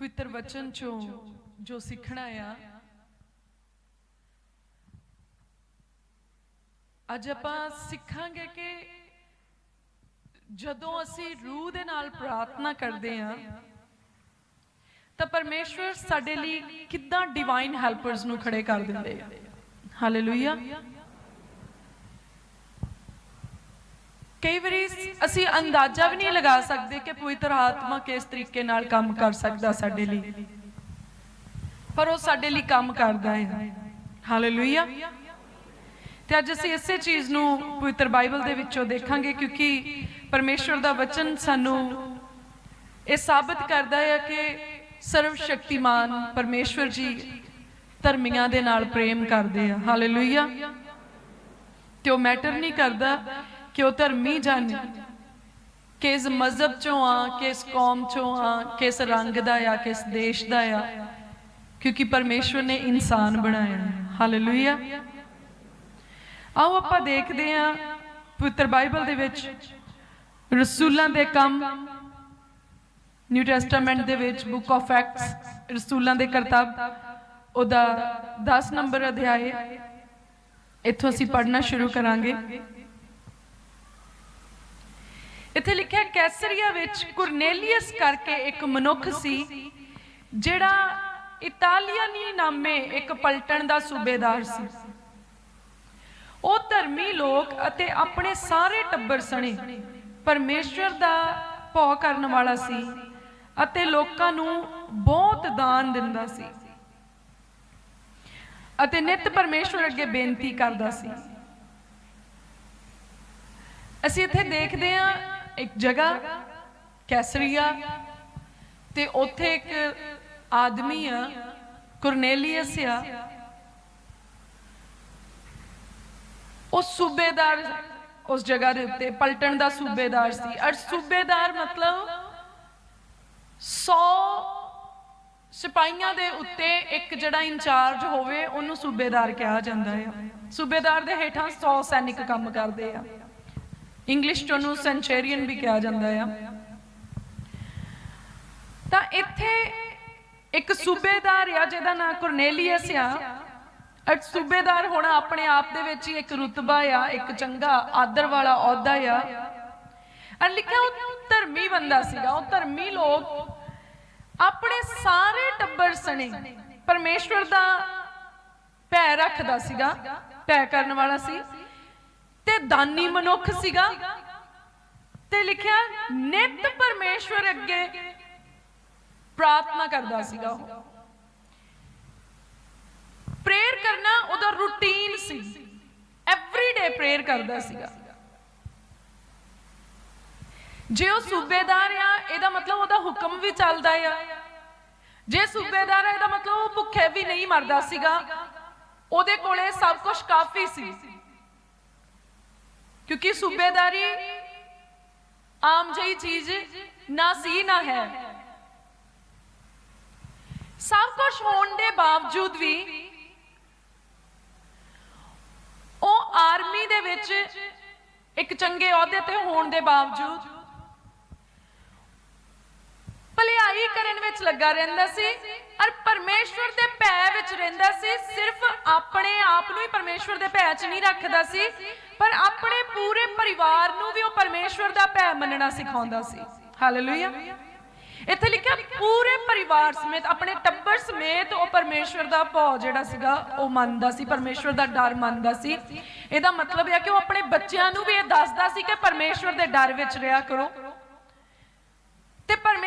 ਪਵਿੱਤਰ ਵਚਨ ਚੋਂ ਜੋ ਸਿੱਖਣਾ ਆ। ਅੱਜ ਆਪਾਂ ਸਿੱਖਾਂਗੇ ਕਿ ਜਦੋਂ ਅਸੀਂ ਰੂਹ ਦੇ ਨਾਲ ਪ੍ਰਾਰਥਨਾ ਕਰਦੇ ਹਾਂ, ਤਾਂ ਪਰਮੇਸ਼ਵਰ ਸਾਡੇ ਲਈ ਕਿੱਦਾਂ ਡਿਵਾਈਨ ਹੈਲਪਰਸ ਨੂੰ ਖੜੇ ਕਰ ਦਿੰਦੇ ਆ। ਹਾਲੇਲੂਇਆ ਕਈ ਵਾਰੀ ਅਸੀਂ ਅੰਦਾਜ਼ਾ ਵੀ ਨਹੀਂ ਲਗਾ ਸਕਦੇ ਕਿ ਪਵਿੱਤਰ ਆਤਮਾ ਕਿਸ ਤਰੀਕੇ ਨਾਲ ਕੰਮ ਕਰ ਸਕਦਾ ਸਾਡੇ ਲਈ। ਪਰ ਉਹ ਸਾਡੇ ਲਈ ਕੰਮ ਕਰਦਾ ਹੈ। ਹਾਲੇਲੂਇਆ ਤੇ ਅੱਜ ਅਸੀਂ ਇਸੇ ਚੀਜ਼ ਨੂੰ ਪਵਿੱਤਰ ਬਾਈਬਲ ਦੇ ਵਿੱਚੋਂ ਦੇਖਾਂਗੇ ਕਿਉਂਕਿ ਪਰਮੇਸ਼ਵਰ ਦਾ ਵਚਨ ਸਾਨੂੰ ਇਹ ਸਾਬਤ ਕਰਦਾ ਹੈ ਕਿ ਸਰਵ ਸ਼ਕਤੀਮਾਨ ਪਰਮੇਸ਼ਵਰ ਜੀ ਧਰਮੀਆਂ ਦੇ ਨਾਲ ਪ੍ਰੇਮ ਕਰਦੇ ਆ। ਹਾਲੇਲੂਇਆ ਤੇ ਉਹ ਮੈਟਰ ਨਹੀਂ ਕਰਦਾ ਕਿ ਉਹ ਧਰਮੀ ਜਨ। ਕਿਸ ਮਜ਼ਹਬ ਚੋਂ ਆ ਕਿਸ ਕੌਮ ਚੋਂ ਆ ਕਿਸ ਰੰਗ ਦਾ ਆ ਕਿਸ ਦੇਸ਼ ਦਾ ਆ। ਕਿਉਂਕਿ ਪਰਮੇਸ਼ਵਰ ਨੇ ਇਨਸਾਨ ਬਣਾਇਆ। ਹਾਲੇਲੂਇਆ। ਆਓ ਆਪਾਂ ਦੇਖਦੇ ਹਾਂ ਪਵਿੱਤਰ ਬਾਈਬਲ ਦੇ ਵਿੱਚ ਰਸੂਲਾਂ ਦੇ ਕੰਮ। ਨਿਊ ਟੈਸਟਾਮੈਂਟ ਦੇ ਵਿੱਚ ਬੁੱਕ ਆਫ ਐਕਟਸ ਰਸੂਲਾਂ ਦੇ ਕਰਤੱਵ ਉਹਦਾ 10 ਨੰਬਰ ਅਧਿਆਇ ਇੱਥੋਂ ਅਸੀਂ ਪੜ੍ਹਨਾ ਸ਼ੁਰੂ ਕਰਾਂਗੇ। ਇੱਥੇ ਲਿਖਿਆ ਕੈਸਰੀਆ ਵਿੱਚ ਕੁਰਨੇਲੀਅਸ ਕਰਕੇ ਇੱਕ ਮਨੁੱਖ ਸੀ, ਜਿਹੜਾ ਇਟਾਲੀਅਨੀ ਨਾਮੇ ਇੱਕ ਪਲਟਣ ਦਾ ਸੂਬੇਦਾਰ ਸੀ। ਉਹ ਧਰਮੀ ਲੋਕ ਅਤੇ ਆਪਣੇ ਸਾਰੇ ਟੱਬਰ ਸਣੇ ਪਰਮੇਸ਼ਵਰ ਦਾ ਭੌ ਕਰਨ ਵਾਲਾ ਸੀ ਅਤੇ ਲੋਕਾਂ ਨੂੰ ਬਹੁਤ ਦਾਨ ਦਿੰਦਾ ਸੀ। ਅਤੇ ਨਿਤ ਪਰਮੇਸ਼ਵਰ ਅੱਗੇ ਬੇਨਤੀ ਕਰਦਾ ਸੀ। ਅਸੀਂ ਇੱਥੇ ਦੇਖਦੇ ਹਾਂ ਇੱਕ ਜਗ੍ਹਾ, ਕੈਸਰੀਆ, ਤੇ ਉੱਥੇ ਇੱਕ ਆਦਮੀ ਆ, ਕੁਰਨੇਲੀਅਸ ਆ। ਉਹ ਸੂਬੇਦਾਰ, ਉਸ ਜਗ੍ਹਾ ਦੇ ਉੱਤੇ, ਪਲਟਣ ਦਾ ਸੂਬੇਦਾਰ ਸੀ। ਅਰ ਸੂਬੇਦਾਰ ਮਤਲਬ 100 ਸਿਪਾਹੀਆਂ ਦੇ ਉੱਤੇ ਇੱਕ ਜਿਹੜਾ ਇੰਚਾਰਜ ਹੋਵੇ, ਉਹਨੂੰ ਸੂਬੇਦਾਰ ਕਿਹਾ ਜਾਂਦਾ ਹੈ ਸੂਬੇਦਾਰ ਦੇ ਹੇਠਾਂ 100 ਸੈਨਿਕ ਕੰਮ ਕਰਦੇ ਆ। ਇੰਗਲਿਸ਼ ਚ ਉਹਨੂੰ ਸੈਂਚੇਰੀਅਨ ਵੀ ਕਿਹਾ ਜਾਂਦਾ ਆ। ਤਾਂ ਇੱਥੇ ਇੱਕ ਸੂਬੇਦਾਰ ਆ, ਜਿਹਦਾ ਨਾਮ ਕੁਰਨੇਲੀਅਸ ਆ। ਅਟ ਸੂਬੇਦਾਰ ਹੋਣਾ ਆਪਣੇ ਆਪ ਦੇ ਵਿੱਚ ਹੀ ਇੱਕ ਰੁਤਬਾ ਆ, ਇੱਕ ਚੰਗਾ ਆਦਰ ਵਾਲਾ ਅਹੁਦਾ ਆ। ਅਰ ਲਿਖਿਆ ਉਹ ਧਰਮੀ ਬੰਦਾ ਸੀਗਾ, ਉਹ ਧਰਮੀ ਲੋਕ ਆਪਣੇ ਸਾਰੇ ਟੱਬਰ ਸਣੇ। ਪਰਮੇਸ਼ਵਰ ਦਾ ਭੈ ਰੱਖਦਾ ਸੀਗਾ, ਭੈ ਕਰਨ ਵਾਲਾ ਸੀ। ਤੇ ਦਾਨੀ ਮਨੁੱਖ ਸੀਗਾ। ਤੇ ਲਿਖਿਆ, ਨਿਤ ਪਰਮੇਸ਼ਵਰ ਅੱਗੇ ਪ੍ਰਾਰਥਨਾ ਕਰਦਾ ਸੀਗਾ ਉਹ। ਪ੍ਰੇਅਰ ਕਰਨਾ ਉਹਦਾ ਰੂਟੀਨ ਸੀ। ਐਵਰੀ ਡੇ ਪ੍ਰੇਅਰ ਕਰਦਾ ਸੀਗਾ। ਜੇ ਉਹ ਸੂਬੇਦਾਰ ਆ, ਇਹਦਾ ਮਤਲਬ ਉਹਦਾ ਹੁਕਮ ਵੀ ਚੱਲਦਾ ਆ। ਜੇ ਸੂਬੇਦਾਰ ਆ, ਇਹਦਾ ਮਤਲਬ ਉਹ ਭੁੱਖੇ ਵੀ ਨਹੀਂ ਮਰਦਾ ਸੀਗਾ। ਉਹਦੇ ਕੋਲੇ ਸਭ ਕੁਝ ਕਾਫੀ ਸੀ। ਕਿਉਂਕਿ ਸੂਬੇਦਾਰੀ ਆਮ ਜਿਹੀ ਚੀਜ਼ ਨਾ ਸੀ, ਨਾ ਹੈ। ਸਭ ਕੁਝ ਹੋਣ ਦੇ ਬਾਵਜੂਦ ਵੀ ਉਹ ਆਰਮੀ ਦੇ ਵਿੱਚ ਇੱਕ ਚੰਗੇ ਅਹੁਦੇ ਤੇ ਹੋਣ ਦੇ ਬਾਵਜੂਦ ਭਲਾਈ ਕਰਨ ਵਿੱਚ ਲੱਗਾ ਰਹਿੰਦਾ ਸੀ ਔਰ ਪਰਮੇਸ਼ਵਰ ਦੇ ਭੈ ਵਿੱਚ ਰਹਿੰਦਾ ਸੀ। ਸਿਰਫ ਆਪਣੇ ਆਪ ਨੂੰ ਹੀ ਪਰਮੇਸ਼ਵਰ ਦੇ ਭੈ 'ਚ ਨਹੀਂ ਰੱਖਦਾ ਸੀ, ਪਰ ਆਪਣੇ ਪੂਰੇ ਪਰਿਵਾਰ ਨੂੰ ਵੀ ਉਹ ਪਰਮੇਸ਼ਵਰ ਦਾ ਭੈ ਮੰਨਣਾ ਸਿਖਾਉਂਦਾ ਸੀ। ਹਾਲੇਲੂਇਆ ਇੱਥੇ ਲਿਖਿਆ, ਪੂਰੇ ਪਰਿਵਾਰ ਸਮੇਤ, ਆਪਣੇ ਟੱਬਰ ਸਮੇਤ ਉਹ ਪਰਮੇਸ਼ਵਰ ਦਾ ਭਉ ਜਿਹੜਾ ਸੀਗਾ, ਉਹ ਮੰਨਦਾ ਸੀ। ਪਰਮੇਸ਼ਵਰ ਦਾ ਡਰ ਮੰਨਦਾ ਸੀ। ਇਹਦਾ ਮਤਲਬ ਇਹ ਕਿ ਉਹ ਆਪਣੇ ਬੱਚਿਆਂ ਨੂੰ ਵੀ ਇਹ ਦੱਸਦਾ ਸੀ ਕਿ ਪਰਮੇਸ਼ਵਰ ਦੇ ਡਰ ਵਿੱਚ ਰਿਹਾ ਕਰੋ।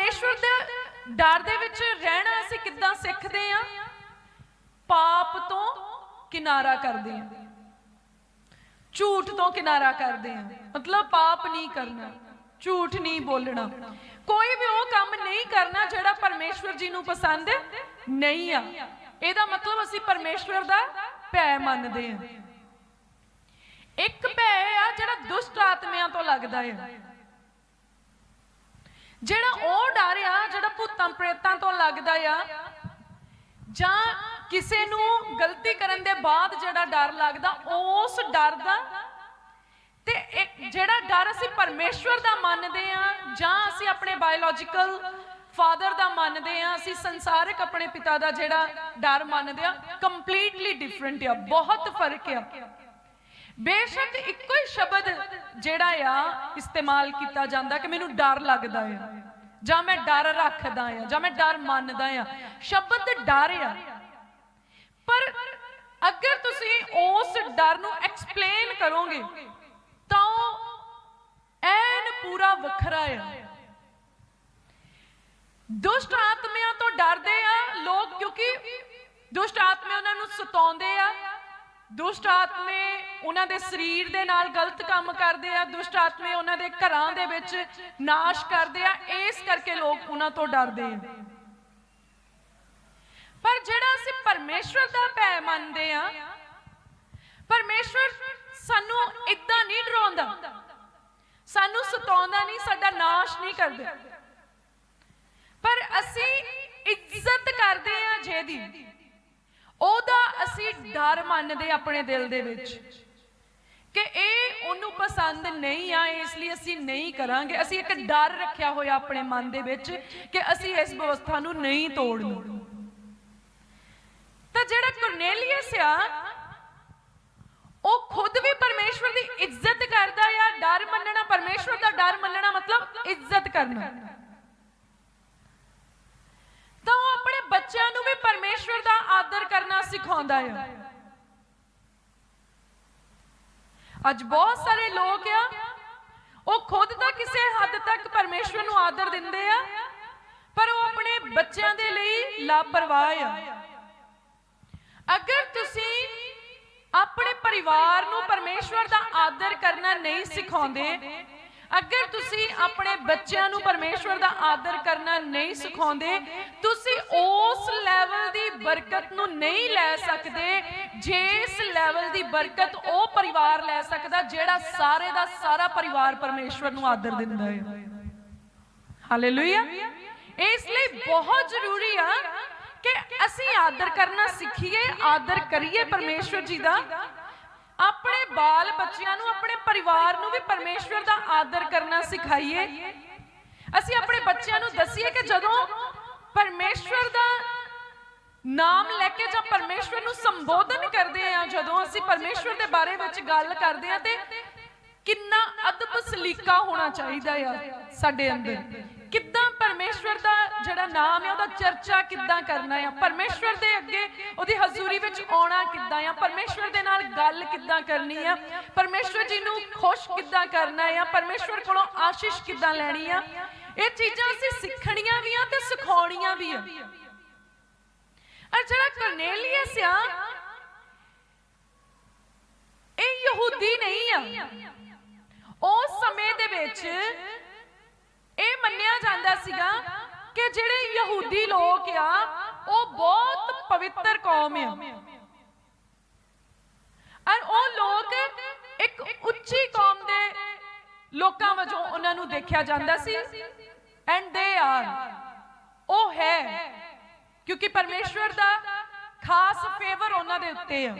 ਪਰਮੇਸ਼ਵਰ ਦੇ ਡਰ ਦੇ ਵਿੱਚ ਰਹਿਣਾ ਅਸੀਂ ਕਿੱਦਾਂ ਸਿੱਖਦੇ ਆ ਪਾਪ ਤੋਂ ਕਿਨਾਰਾ ਕਰਦੇ ਆ ਝੂਠ ਤੋਂ ਕਿਨਾਰਾ ਕਰਦੇ ਆ ਮਤਲਬ ਪਾਪ ਨਹੀਂ ਕਰਨਾ, ਝੂਠ ਨਹੀਂ ਬੋਲਣਾ। ਕੋਈ ਵੀ ਉਹ ਕੰਮ ਨਹੀਂ ਕਰਨਾ ਜਿਹੜਾ ਪਰਮੇਸ਼ਵਰ ਜੀ ਨੂੰ ਪਸੰਦ ਨਹੀਂ ਆ। ਇਹਦਾ ਮਤਲਬ ਅਸੀਂ ਪਰਮੇਸ਼ਵਰ ਦਾ ਭੈ ਮੰਨਦੇ ਆ ਇੱਕ ਭੈ ਆ ਜਿਹੜਾ ਦੁਸ਼ਟ ਆਤਮਿਆਂ ਤੋਂ ਲੱਗਦਾ ਹੈ। ਜਿਹੜਾ ਉਹ ਡਰ ਆ, ਜਿਹੜਾ ਭੂਤਾਂ ਪ੍ਰੇਤਾਂ ਤੋਂ ਲੱਗਦਾ ਆ, ਜਾਂ ਕਿਸੇ ਨੂੰ ਗਲਤੀ ਕਰਨ ਦੇ ਬਾਅਦ ਜਿਹੜਾ ਡਰ ਲੱਗਦਾ, ਉਸ ਡਰ ਦਾ ਤੇ ਜਿਹੜਾ ਡਰ ਅਸੀਂ ਪਰਮੇਸ਼ਵਰ ਦਾ ਮੰਨਦੇ ਆ, ਜਾਂ ਅਸੀਂ ਆਪਣੇ ਬਾਇਓਲੋਜੀਕਲ ਫਾਦਰ ਦਾ ਮੰਨਦੇ ਆ, ਅਸੀਂ ਸੰਸਾਰਿਕ ਆਪਣੇ ਪਿਤਾ ਦਾ ਜਿਹੜਾ ਡਰ ਮੰਨਦੇ ਆ ਕੰਪਲੀਟਲੀ ਡਿਫਰੈਂਟ ਆ, ਬਹੁਤ ਫ਼ਰਕ ਆ। ਬੇਸ਼ੱਕ ਇੱਕੋ ਹੀ ਸ਼ਬਦ ਜਿਹੜਾ ਆ ਇਸਤੇਮਾਲ ਕੀਤਾ ਜਾਂਦਾ ਕਿ ਮੈਨੂੰ ਡਰ ਲੱਗਦਾ ਆ, ਜਾਂ ਮੈਂ ਡਰ ਰੱਖਦਾ ਆ, ਜਾਂ ਮੈਂ ਡਰ ਮੰਨਦਾ ਆ। ਸ਼ਬਦ ਡਰ ਆ। ਪਰ ਅਗਰ ਤੁਸੀਂ ਉਸ ਡਰ ਨੂੰ ਐਕਸਪਲੇਨ ਕਰੋਗੇ, ਤਾਂ ਉਹ ਐਨ ਪੂਰਾ ਵੱਖਰਾ ਆ। ਦੁਸ਼ਟ ਆਤਮਿਆਂ ਤੋਂ ਡਰਦੇ ਆ ਲੋਕ ਕਿਉਂਕਿ ਦੁਸ਼ਟ ਆਤਮੇ ਉਹਨਾਂ ਨੂੰ ਸਤਾਉਂਦੇ ਆ ਦੁਸ਼ਟ ਆਤਮੇ ਉਹਨਾਂ ਦੇ ਸਰੀਰ ਦੇ ਨਾਲ ਗਲਤ ਕੰਮ ਕਰਦੇ ਆ, ਦੁਸ਼ਟ ਆਤਮੇ ਉਹਨਾਂ ਦੇ ਘਰਾਂ ਦੇ ਵਿੱਚ ਨਾਸ਼ ਕਰਦੇ ਆ, ਇਸ ਕਰਕੇ ਲੋਕ ਉਹਨਾਂ ਤੋਂ ਡਰਦੇ ਆ। ਪਰ ਜਿਹੜਾ ਅਸੀਂ ਪਰਮੇਸ਼ਵਰ ਦਾ ਭੈ ਮੰਨਦੇ ਆ, ਪਰਮੇਸ਼ਵਰ ਸਾਨੂੰ ਇਦਾਂ ਨਹੀਂ ਡਰਾਉਂਦਾ, ਸਾਨੂੰ ਸਤਾਉਂਦਾ ਨਹੀਂ, ਸਾਡਾ ਨਾਸ਼ ਨਹੀਂ ਕਰਦਾ। ਪਰ ਅਸੀਂ ਇੱਜ਼ਤ ਕਰਦੇ ਆ ਜਿਹਦੀ। ਉਹਦਾ ਅਸੀਂ ਡਰ ਮੰਨਦੇ ਆਪਣੇ ਦਿਲ ਦੇ ਵਿੱਚ ਕਿ ਇਹ ਉਹਨੂੰ ਪਸੰਦ ਨਹੀਂ ਆ, ਇਸ ਲਈ ਅਸੀਂ ਨਹੀਂ ਕਰਾਂਗੇ। ਅਸੀਂ ਇੱਕ ਡਰ ਰੱਖਿਆ ਹੋਇਆ ਆਪਣੇ ਮਨ ਦੇ ਵਿੱਚ ਕਿ ਅਸੀਂ ਇਸ ਵਿਵਸਥਾ ਨੂੰ ਨਹੀਂ ਤੋੜਨਾ। ਤਾਂ ਜਿਹੜਾ ਕੁਰਨੇਲੀਅਸ ਆ, ਉਹ ਖੁਦ ਵੀ ਪਰਮੇਸ਼ਵਰ ਦੀ ਇੱਜ਼ਤ ਕਰਦਾ ਆ। ਡਰ ਮੰਨਣਾ, ਪਰਮੇਸ਼ਵਰ ਦਾ ਡਰ ਮੰਨਣਾ ਮਤਲਬ ਇੱਜ਼ਤ ਕਰਨਾ। ਤਾਂ ਉਹ ਆਪਣੇ ਬੱਚਿਆਂ ਨੂੰ ਵੀ ਪਰਮੇਸ਼ਵਰ ਦਾ ਆਦਰ ਕਰਨਾ ਸਿਖਾਉਂਦਾ ਆ। ਅੱਜ ਬਹੁਤ ਸਾਰੇ ਲੋਕ ਆ, ਉਹ ਖੁਦ ਤਾਂ ਕਿਸੇ ਹੱਦ ਤੱਕ ਪਰਮੇਸ਼ਵਰ ਨੂੰ ਆਦਰ ਦਿੰਦੇ ਆ, ਪਰ ਉਹ ਆਪਣੇ ਬੱਚਿਆਂ ਦੇ ਲਈ ਲਾਪਰਵਾਹ ਆ। ਅਗਰ ਤੁਸੀਂ ਆਪਣੇ ਪਰਿਵਾਰ ਨੂੰ ਪਰਮੇਸ਼ਵਰ ਦਾ ਆਦਰ ਕਰਨਾ ਨਹੀਂ ਸਿਖਾਉਂਦੇ ਅਗਰ ਤੁਸੀਂ ਆਪਣੇ ਬੱਚਿਆਂ ਨੂੰ ਪਰਮੇਸ਼ਵਰ ਦਾ ਆਦਰ ਕਰਨਾ ਨਹੀਂ ਸਿਖਾਉਂਦੇ, ਤੁਸੀਂ ਉਸ ਲੈਵਲ ਦੀ ਬਰਕਤ ਨੂੰ ਨਹੀਂ ਲੈ ਸਕਦੇ ਜਿਸ ਲੈਵਲ ਦੀ ਬਰਕਤ ਉਹ ਪਰਿਵਾਰ ਲੈ ਸਕਦਾ ਜਿਹੜਾ ਸਾਰੇ ਦਾ ਸਾਰਾ ਪਰਿਵਾਰ ਪਰਮੇਸ਼ਵਰ ਨੂੰ ਆਦਰ ਦਿੰਦਾ ਹੈ। ਹਾਲੇਲੂਇਆ ਇਸ ਲਈ ਬਹੁਤ ਜ਼ਰੂਰੀ ਆ ਕਿ ਅਸੀਂ ਆਦਰ ਕਰਨਾ ਸਿੱਖੀਏ, ਆਦਰ ਕਰੀਏ ਪਰਮੇਸ਼ਵਰ ਜੀ ਦਾ। ਆਪਣੇ ਬਾਲ ਬੱਚਿਆਂ ਨੂੰ ਆਪਣੇ ਪਰਿਵਾਰ ਨੂੰ ਵੀ ਪਰਮੇਸ਼ਵਰ ਦਾ ਆਦਰ ਕਰਨਾ ਸਿਖਾਈਏ। ਅਸੀਂ ਆਪਣੇ ਬੱਚਿਆਂ ਨੂੰ ਦਸੀਏ ਕਿ ਜਦੋਂ ਪਰਮੇਸ਼ਵਰ ਦਾ ਨਾਮ ਲੈ ਕੇ ਜਾਂ ਪਰਮੇਸ਼ਵਰ ਨੂੰ ਸੰਬੋਧਨ ਕਰਦੇ ਆ ਜਦੋਂ ਅਸੀਂ ਪਰਮੇਸ਼ਵਰ ਦੇ ਬਾਰੇ ਵਿੱਚ ਗੱਲ ਕਰਦੇ ਆ ਤੇ ਕਿੰਨਾ ਅਦਬ ਸਲੀਕਾ ਹੋਣਾ ਚਾਹੀਦਾ ਆ ਸਾਡੇ ਅੰਦਰ। ਪਰਮੇਸ਼ਵਰ ਦਾ ਜਿਹੜਾ ਨਾਮ ਹੈ, ਉਹਦਾ ਚਰਚਾ ਕਿੱਦਾਂ ਕਰਨਾ ਆ ਪਰਮੇਸ਼ਵਰ ਦੇ ਅੱਗੇ ਉਹਦੀ ਹਜ਼ੂਰੀ ਵਿੱਚ ਆਉਣਾ ਕਿੱਦਾਂ ਆ ਪਰਮੇਸ਼ਵਰ ਦੇ ਨਾਲ ਗੱਲ ਕਿੱਦਾਂ ਕਰਨੀ ਆ ਪਰਮੇਸ਼ਵਰ ਜੀ ਨੂੰ ਖੁਸ਼ ਕਿੱਦਾਂ ਕਰਨਾ ਆ ਪਰਮੇਸ਼ਵਰ ਕੋਲੋਂ ਆਸ਼ੀਸ਼ ਕਿੱਦਾਂ ਲੈਣੀ ਆ ਇਹ ਚੀਜ਼ਾਂ ਅਸੀਂ ਸਿੱਖਣੀਆਂ ਵੀ ਆ ਤੇ ਸਿਖਾਉਣੀਆਂ ਵੀ ਆ। ਔਰ ਜਿਹੜਾ ਕਰਨੇਲੀਅਸ ਆ, ਇਹ ਯਹੂਦੀ ਨਹੀਂ ਆ। ਉਸ ਸਮੇਂ ਦੇ ਵਿੱਚ ਇਹ ਮੰਨਿਆ ਜਾਂਦਾ ਸੀਗਾ ਕਿ ਜਿਹੜੇ ਯਹੂਦੀ ਲੋਕ ਆ, ਉਹ ਬਹੁਤ ਪਵਿੱਤਰ ਕੌਮ ਆ। ਔਰ ਉਹ ਲੋਕ ਇੱਕ ਉੱਚੀ ਕੌਮ ਦੇ ਲੋਕਾਂ ਵਜੋਂ ਉਹਨਾਂ ਨੂੰ ਦੇਖਿਆ ਜਾਂਦਾ ਸੀ। ਐਂਡ ਦੇ ਆਰ ਉਹ ਹੈ, ਕਿਉਂਕਿ ਪਰਮੇਸ਼ਵਰ ਦਾ ਖਾਸ ਫੇਵਰ ਉਹਨਾਂ ਦੇ ਉੱਤੇ ਆ।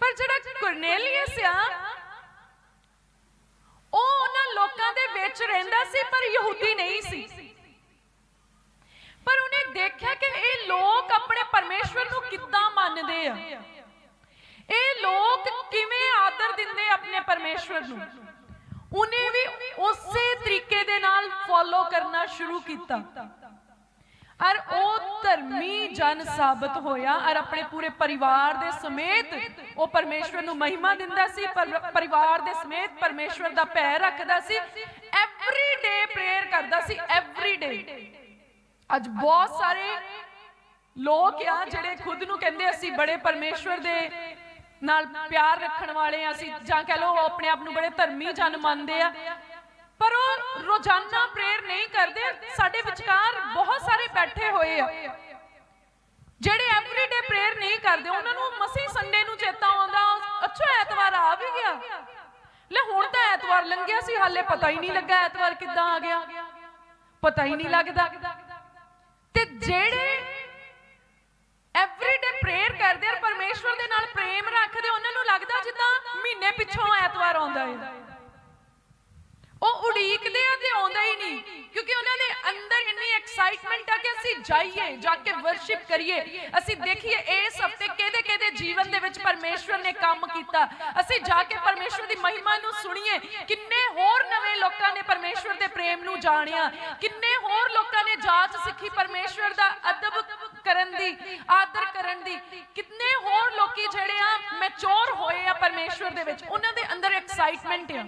ਪਰ ਜਿਹੜਾ ਕੁਰਨੇਲੀਅਸ ਆ ਉਹ ਉਹਨਾਂ ਲੋਕਾਂ ਦੇ ਵਿੱਚ ਰਹਿੰਦਾ ਸੀ, ਪਰ ਯਹੂਦੀ ਨਹੀਂ ਸੀ। ਪਰ ਉਹਨੇ ਦੇਖਿਆ ਕਿ ਇਹ ਲੋਕ ਆਪਣੇ ਪਰਮੇਸ਼ਵਰ ਨੂੰ ਕਿੱਦਾਂ ਮੰਨਦੇ ਆ। ਇਹ ਲੋਕ ਕਿਵੇਂ ਆਦਰ ਦਿੰਦੇ ਆਪਣੇ ਪਰਮੇਸ਼ਵਰ ਨੂੰ। ਉਹਨੇ ਵੀ ਉਸੇ ਤਰੀਕੇ ਦੇ ਨਾਲ ਫੋਲੋ ਕਰਨਾ ਸ਼ੁਰੂ ਕੀਤਾ। ਔਰ ਉਹ ਧਰਮੀ ਜਨ ਸਾਬਤ ਹੋਇਆ ਔਰ ਆਪਣੇ ਪੂਰੇ ਪਰਿਵਾਰ ਦੇ ਸਮੇਤ ਉਹ ਪਰਮੇਸ਼ਵਰ ਨੂੰ ਮਹਿਮਾ ਦਿੰਦਾ ਸੀ ਪਰਿਵਾਰ ਦੇ ਸਮੇਤ ਪਰਮੇਸ਼ਵਰ ਦਾ ਪੈਰ ਰੱਖਦਾ ਸੀ ਐਵਰੀ ਡੇ ਪ੍ਰੇਅਰ ਕਰਦਾ ਸੀ ਐਵਰੀ ਡੇ ਅੱਜ ਬਹੁਤ ਸਾਰੇ ਲੋਕ ਆ ਜਿਹੜੇ ਖੁਦ ਨੂੰ ਕਹਿੰਦੇ, ਅਸੀਂ ਬੜੇ ਪਰਮੇਸ਼ਵਰ ਦੇ ਨਾਲ ਪਿਆਰ ਰੱਖਣ ਵਾਲੇ ਆ, ਅਸੀਂ ਜਾਂ ਕਹ ਲਓ ਉਹ ਆਪਣੇ ਆਪ ਨੂੰ ਬੜੇ ਧਰਮੀ ਜਨ ਮੰਨਦੇ ਆ। ਪਰ ਉਹ ਰੋਜ਼ਾਨਾ ਪ੍ਰੇਅਰ ਨਹੀਂ ਕਰਦੇ। ਸਾਡੇ ਵਿਚਕਾਰ ਬਹੁਤ ਸਾਰੇ ਬੈਠੇ ਹੋਏ ਆ। ਜਿਹੜੇ ਐਵਰੀਡੇ ਪ੍ਰੇਅਰ ਨਹੀਂ ਕਰਦੇ, ਉਹਨਾਂ ਨੂੰ ਮਸੀ ਸੰਡੇ ਨੂੰ ਚੇਤਾ ਆਉਂਦਾ, ਅੱਛਾ, ਐਤਵਾਰ ਆ ਵੀ ਗਿਆ। ਲੈ, ਹੁਣ ਤਾਂ ਐਤਵਾਰ ਲੰਘਿਆ ਸੀ, ਹਾਲੇ ਪਤਾ ਹੀ ਨਹੀਂ ਲੱਗਾ ਐਤਵਾਰ ਕਿੱਦਾਂ ਆ ਗਿਆ। ਪਤਾ ਹੀ ਨਹੀਂ ਲੱਗਦਾ। ਤੇ ਜਿਹੜੇ ਐਵਰੀਡੇ ਪ੍ਰੇਅਰ ਕਰਦੇ ਆ, ਪਰਮੇਸ਼ਵਰ ਦੇ ਨਾਲ ਪ੍ਰੇਮ ਰੱਖਦੇ, ਉਹਨਾਂ ਨੂੰ ਲੱਗਦਾ ਜਿੱਦਾਂ ਮਹੀਨੇ ਪਿੱਛੋਂ ਐਤਵਾਰ ਆਉਂਦਾ ਹੈ ਉਹ ਉਡੀਕਦੇ ਆ ਤੇ ਆਉਂਦਾ ਹੀ ਨਹੀਂ ਕਿਉਂਕਿ ਉਹਨਾਂ ਦੇ ਅੰਦਰ ਇੰਨੀ ਐਕਸਾਈਟਮੈਂਟ ਆ ਕਿ ਅਸੀਂ ਜਾਈਏ, ਜਾ ਕੇ ਵਰਸ਼ਿਪ ਕਰੀਏ। ਅਸੀਂ ਦੇਖੀਏ, ਇਸ ਹਫ਼ਤੇ ਕਿਹਦੇ ਕਿਹਦੇ ਜੀਵਨ ਦੇ ਵਿੱਚ ਪਰਮੇਸ਼ਵਰ ਨੇ ਕੰਮ ਕੀਤਾ। ਅਸੀਂ ਜਾ ਕੇ ਪਰਮੇਸ਼ਵਰ ਦੀ ਮਹਿਮਾ ਨੂੰ ਸੁਣੀਏ। ਕਿੰਨੇ ਹੋਰ ਨਵੇਂ ਲੋਕਾਂ ਨੇ ਪਰਮੇਸ਼ਵਰ ਦੇ ਪ੍ਰੇਮ ਨੂੰ ਜਾਣਿਆ। ਕਿੰਨੇ ਹੋਰ ਲੋਕਾਂ ਨੇ ਜਾਚ ਸਿੱਖੀ ਪਰਮੇਸ਼ਵਰ ਦਾ ਅਦਬ ਕਰਨ ਦੀ, ਆਦਰ ਕਰਨ ਦੀ। ਕਿੰਨੇ ਹੋਰ ਲੋਕੀ ਜਿਹੜੇ ਆ ਮੈਚੋਰ ਹੋਏ ਆ ਪਰਮੇਸ਼ਵਰ ਦੇ ਵਿੱਚ, ਉਹਨਾਂ ਦੇ ਅੰਦਰ ਐਕਸਾਈਟਮੈਂਟ ਆ।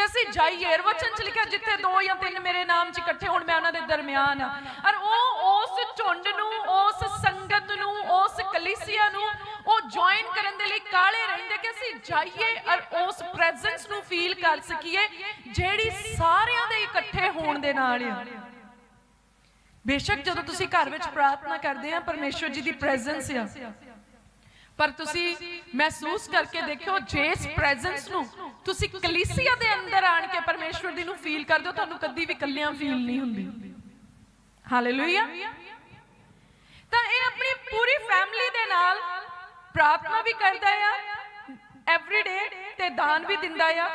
ਕਿ ਅਸੀਂ ਜਾਈਏ ਵਚਨ ਚ ਲਿਖਿਆ, ਜਿੱਥੇ ਦੋ ਜਾਂ ਤਿੰਨ ਮੇਰੇ ਨਾਮ ਚ ਇਕੱਠੇ ਹੋਣ, ਮੈਂ ਉਹਨਾਂ ਦੇ ਦਰਮਿਆਨ ਆ ਔਰ ਉਹ ਉਸ ਝੁੰਡ ਨੂੰ, ਉਸ ਸੰਗਤ ਨੂੰ, ਉਸ ਕਲੀਸਿਆ ਨੂੰ, ਉਹ ਜੁਆਇਨ ਕਰਨ ਦੇ ਲਈ ਕਾਲੇ ਰਹਿੰਦੇ ਕਿ ਅਸੀਂ ਜਾਈਏ ਔਰ ਉਸ ਪ੍ਰੈਜ਼ੈਂਸ ਨੂੰ ਫੀਲ ਕਰ ਸਕੀਏ, ਜਿਹੜੀ ਸਾਰਿਆਂ ਦੇ ਇਕੱਠੇ ਹੋਣ ਦੇ ਨਾਲ ਆ। ਬੇਸ਼ੱਕ ਜਦੋਂ ਤੁਸੀਂ ਘਰ ਵਿੱਚ ਪ੍ਰਾਰਥਨਾ ਕਰਦੇ ਆ, ਪਰਮੇਸ਼ਵਰ ਜੀ ਦੀ ਪ੍ਰੈਜ਼ੈਂਸ ਆ। ਪਰ ਤੁਸੀਂ ਮਹਿਸੂਸ ਕਰਕੇ ਦੇਖਿਓ, ਜੇ ਪ੍ਰੈਜ਼ੈਂਸ ਨੂੰ ਤੁਸੀਂ ਕਲੀਸਿਆ ਦੇ ਅੰਦਰ ਆਣ ਕੇ ਪਰਮੇਸ਼ਵਰ ਦੀ ਨੂੰ ਫੀਲ ਕਰਦੇ ਹੋ, ਤੁਹਾਨੂੰ ਕਦੀ ਵੀ ਇਕੱਲਿਆਂ ਫੀਲ ਨਹੀਂ ਹੁੰਦੀ। ਹਾਲੇਲੂਇਆ ਤਾਂ ਇਹ ਆਪਣੀ ਪੂਰੀ ਫੈਮਿਲੀ ਦੇ ਨਾਲ ਪ੍ਰਾਰਥਨਾ ਵੀ ਕਰਦਾ ਆ ਐਵਰੀ ਡੇ ਤੇ ਦਾਨ ਵੀ ਦਿੰਦਾ ਆ।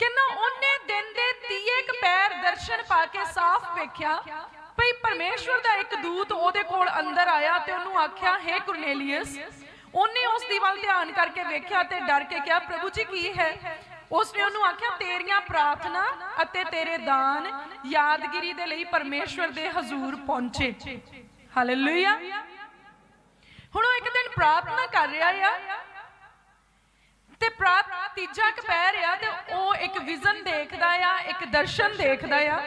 ਕਹਿੰਦਾ ਉਹਨੇ ਦਿਨ ਦੇ 30 ਕੁ ਪੈਰ ਦਰਸ਼ਨ ਪਾ ਕੇ ਸਾਫ਼ ਵੇਖਿਆ ਭਈ ਪਰਮੇਸ਼ਵਰ ਦਾ ਇੱਕ ਦੂਤ ਉਹਦੇ ਕੋਲ ਅੰਦਰ ਆਇਆ ਤੇ ਉਹਨੂੰ ਆਖਿਆ, ਹੈ ਕੁਰਨੇਲੀਅਸ। ਉਹਨੇ ਉਸ ਦੀ ਵੱਲ ਧਿਆਨ ਕਰਕੇ ਵੇਖਿਆ ਤੇ ਡਰ ਕੇ ਕਿਹਾ, ਪ੍ਰਭੂ ਜੀ, ਕੀ ਹੈ? ਉਸਨੇ ਉਹਨੂੰ ਆਖਿਆ, ਤੇਰੀਆਂ ਪ੍ਰਾਰਥਨਾ ਅਤੇ ਤੇਰੇ ਦਾਨ ਯਾਦਗਿਰੀ ਦੇ ਲਈ ਪਰਮੇਸ਼ਵਰ ਦੇ ਹਜ਼ੂਰ ਪਹੁੰਚੇ। ਹਾਲੇਲੂਇਆ ਹੁਣ ਉਹ ਇੱਕ ਦਿਨ ਪ੍ਰਾਰਥਨਾ ਕਰ ਰਿਹਾ ਆ ਤੇ ਪ੍ਰਾਪ ਤੀਜਾ ਕੁ ਪੈਰ ਆ ਤੇ ਉਹ ਇੱਕ ਵਿਜ਼ਨ ਦੇਖਦਾ ਆ, ਇੱਕ ਦਰਸ਼ਨ ਦੇਖਦਾ ਆ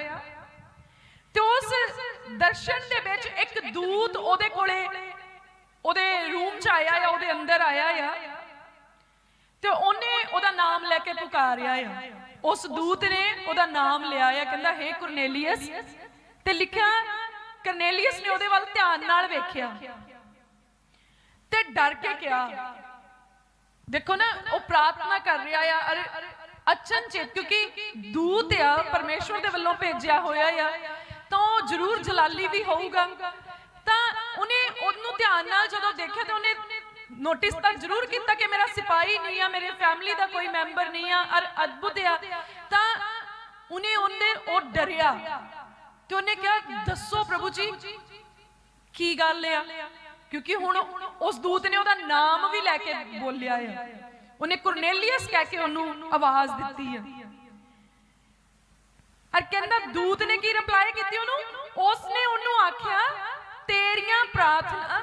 ਤੇ ਉਸ ਦਰਸ਼ਨ ਦੇ ਵਿੱਚ ਇੱਕ ਦੂਤ ਉਹਦੇ ਕੋਲੇ, ਉਹਦੇ ਰੂਮ 'ਚ ਆਇਆ ਆ, ਉਹਦੇ ਅੰਦਰ ਆਇਆ ਆ। ਤੇ ਉਹਨੇ ਉਹਦਾ ਨਾਮ ਲੈ ਕੇ ਪੁਕਾਰਿਆ ਆ। ਉਸ ਦੂਤ ਨੇ ਉਹਦਾ ਨਾਮ ਲਿਆ ਆ, ਕਹਿੰਦਾ, ਹੇ ਕੁਰਨੇਲੀਅਸ। ਤੇ ਲਿਖਿਆ, ਕਰਨੇਲੀਅਸ ਨੇ ਉਹਦੇ ਵੱਲ ਧਿਆਨ ਨਾਲ ਵੇਖਿਆ। ਤੇ ਡਰ ਕੇ ਕਿਹਾ, ਦੇਖੋ ਨਾ, ਉਹ ਪ੍ਰਾਰਥਨਾ ਕਰ ਰਿਹਾ ਆ ਅਚਨਚੇਤ ਕਿਉਂਕਿ ਦੂਤ ਆ, ਪਰਮੇਸ਼ਵਰ ਦੇ ਵੱਲੋਂ ਭੇਜਿਆ ਹੋਇਆ ਆ। ਤਾਂ ਉਹ ਜ਼ਰੂਰ ਜਲਾਲੀ ਵੀ ਹੋਊਗਾ। ਤਾਂ ਉਹਨੇ ਉਹਨੂੰ ਧਿਆਨ ਨਾਲ ਜਦੋਂ ਦੇਖਿਆ ਤਾਂ ਉਹਨੇ ਨੋਟਿਸ ਤਾਂ ਜ਼ਰੂਰ ਕੀਤਾ ਕਿ ਮੇਰਾ ਸਿਪਾਹੀ ਨਹੀਂ ਆ, ਮੇਰੇ ਫੈਮਿਲੀ ਦਾ ਕੋਈ ਮੈਂਬਰ ਨਹੀਂ ਆ, ਔਰ ਅਦਭੁਤ ਆ। ਤਾਂ ਉਹਨੇ ਉਹਨੇ ਉਹ ਡਰਿਆ ਤੇ ਉਹਨੇ ਕਿਹਾ, ਦੱਸੋ ਪ੍ਰਭੂ ਜੀ, ਕੀ ਗੱਲ ਆ? ਕਿਉਂਕਿ ਹੁਣ ਉਸ ਦੂਤ ਨੇ ਉਹਦਾ ਨਾਮ ਵੀ ਲੈ ਕੇ ਬੋਲਿਆ ਆ। ਉਹਨੇ ਕੁਰਨੇਲੀਅਸ ਕਹਿ ਕੇ ਉਹਨੂੰ ਆਵਾਜ਼ ਦਿੱਤੀ ਆ। ਔਰ ਕਹਿੰਦਾ ਦੂਤ ਨੇ ਕੀ ਰਿਪਲਾਈ ਕੀਤੀ ਉਹਨੂੰ? ਉਸਨੇ ਉਹਨੂੰ ਆਖਿਆ, ਤੇਰੀਆਂ ਪ੍ਰਾਰਥਨਾ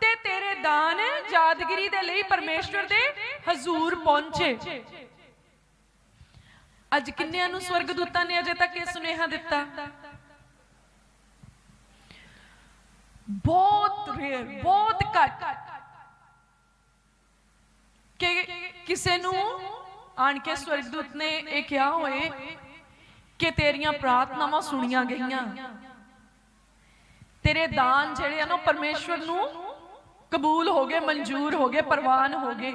ਤੇ ਤੇਰੇ ਦਾਨ ਯਾਦਗਿਰੀ ਦੇ ਲਈ ਪਰਮੇਸ਼ਵਰ ਦੇ ਹਜ਼ੂਰ ਪਹੁੰਚੇ। ਅੱਜ ਕਿੰਨਿਆਂ ਨੂੰ ਸਵਰਗਦੂਤਾਂ ਨੇ ਅਜੇ ਤੱਕ ਇਹ ਸੁਨੇਹਾ ਦਿੱਤਾ? ਬਹੁਤ ਰੇਅਰ ਬਹੁਤ ਘੱਟ। ਕਿ ਕਿਸੇ ਨੂੰ ਆਣ ਕੇ ਸਵਰਗਦੂਤ ਨੇ ਇਹ ਕਿਹਾ ਹੋਏ ਕਿ ਤੇਰੀਆਂ ਪ੍ਰਾਰਥਨਾਵਾਂ ਸੁਣੀਆਂ ਗਈਆਂ। ਤੇਰੇ ਦਾਨ ਜਿਹੜੇ ਆ ਨਾ ਉਹ ਪਰਮੇਸ਼ਵਰ ਨੂੰ ਕਬੂਲ ਹੋ ਗਏ, ਮਨਜ਼ੂਰ ਹੋ ਗਏ, ਪ੍ਰਵਾਨ ਹੋ ਗਏ।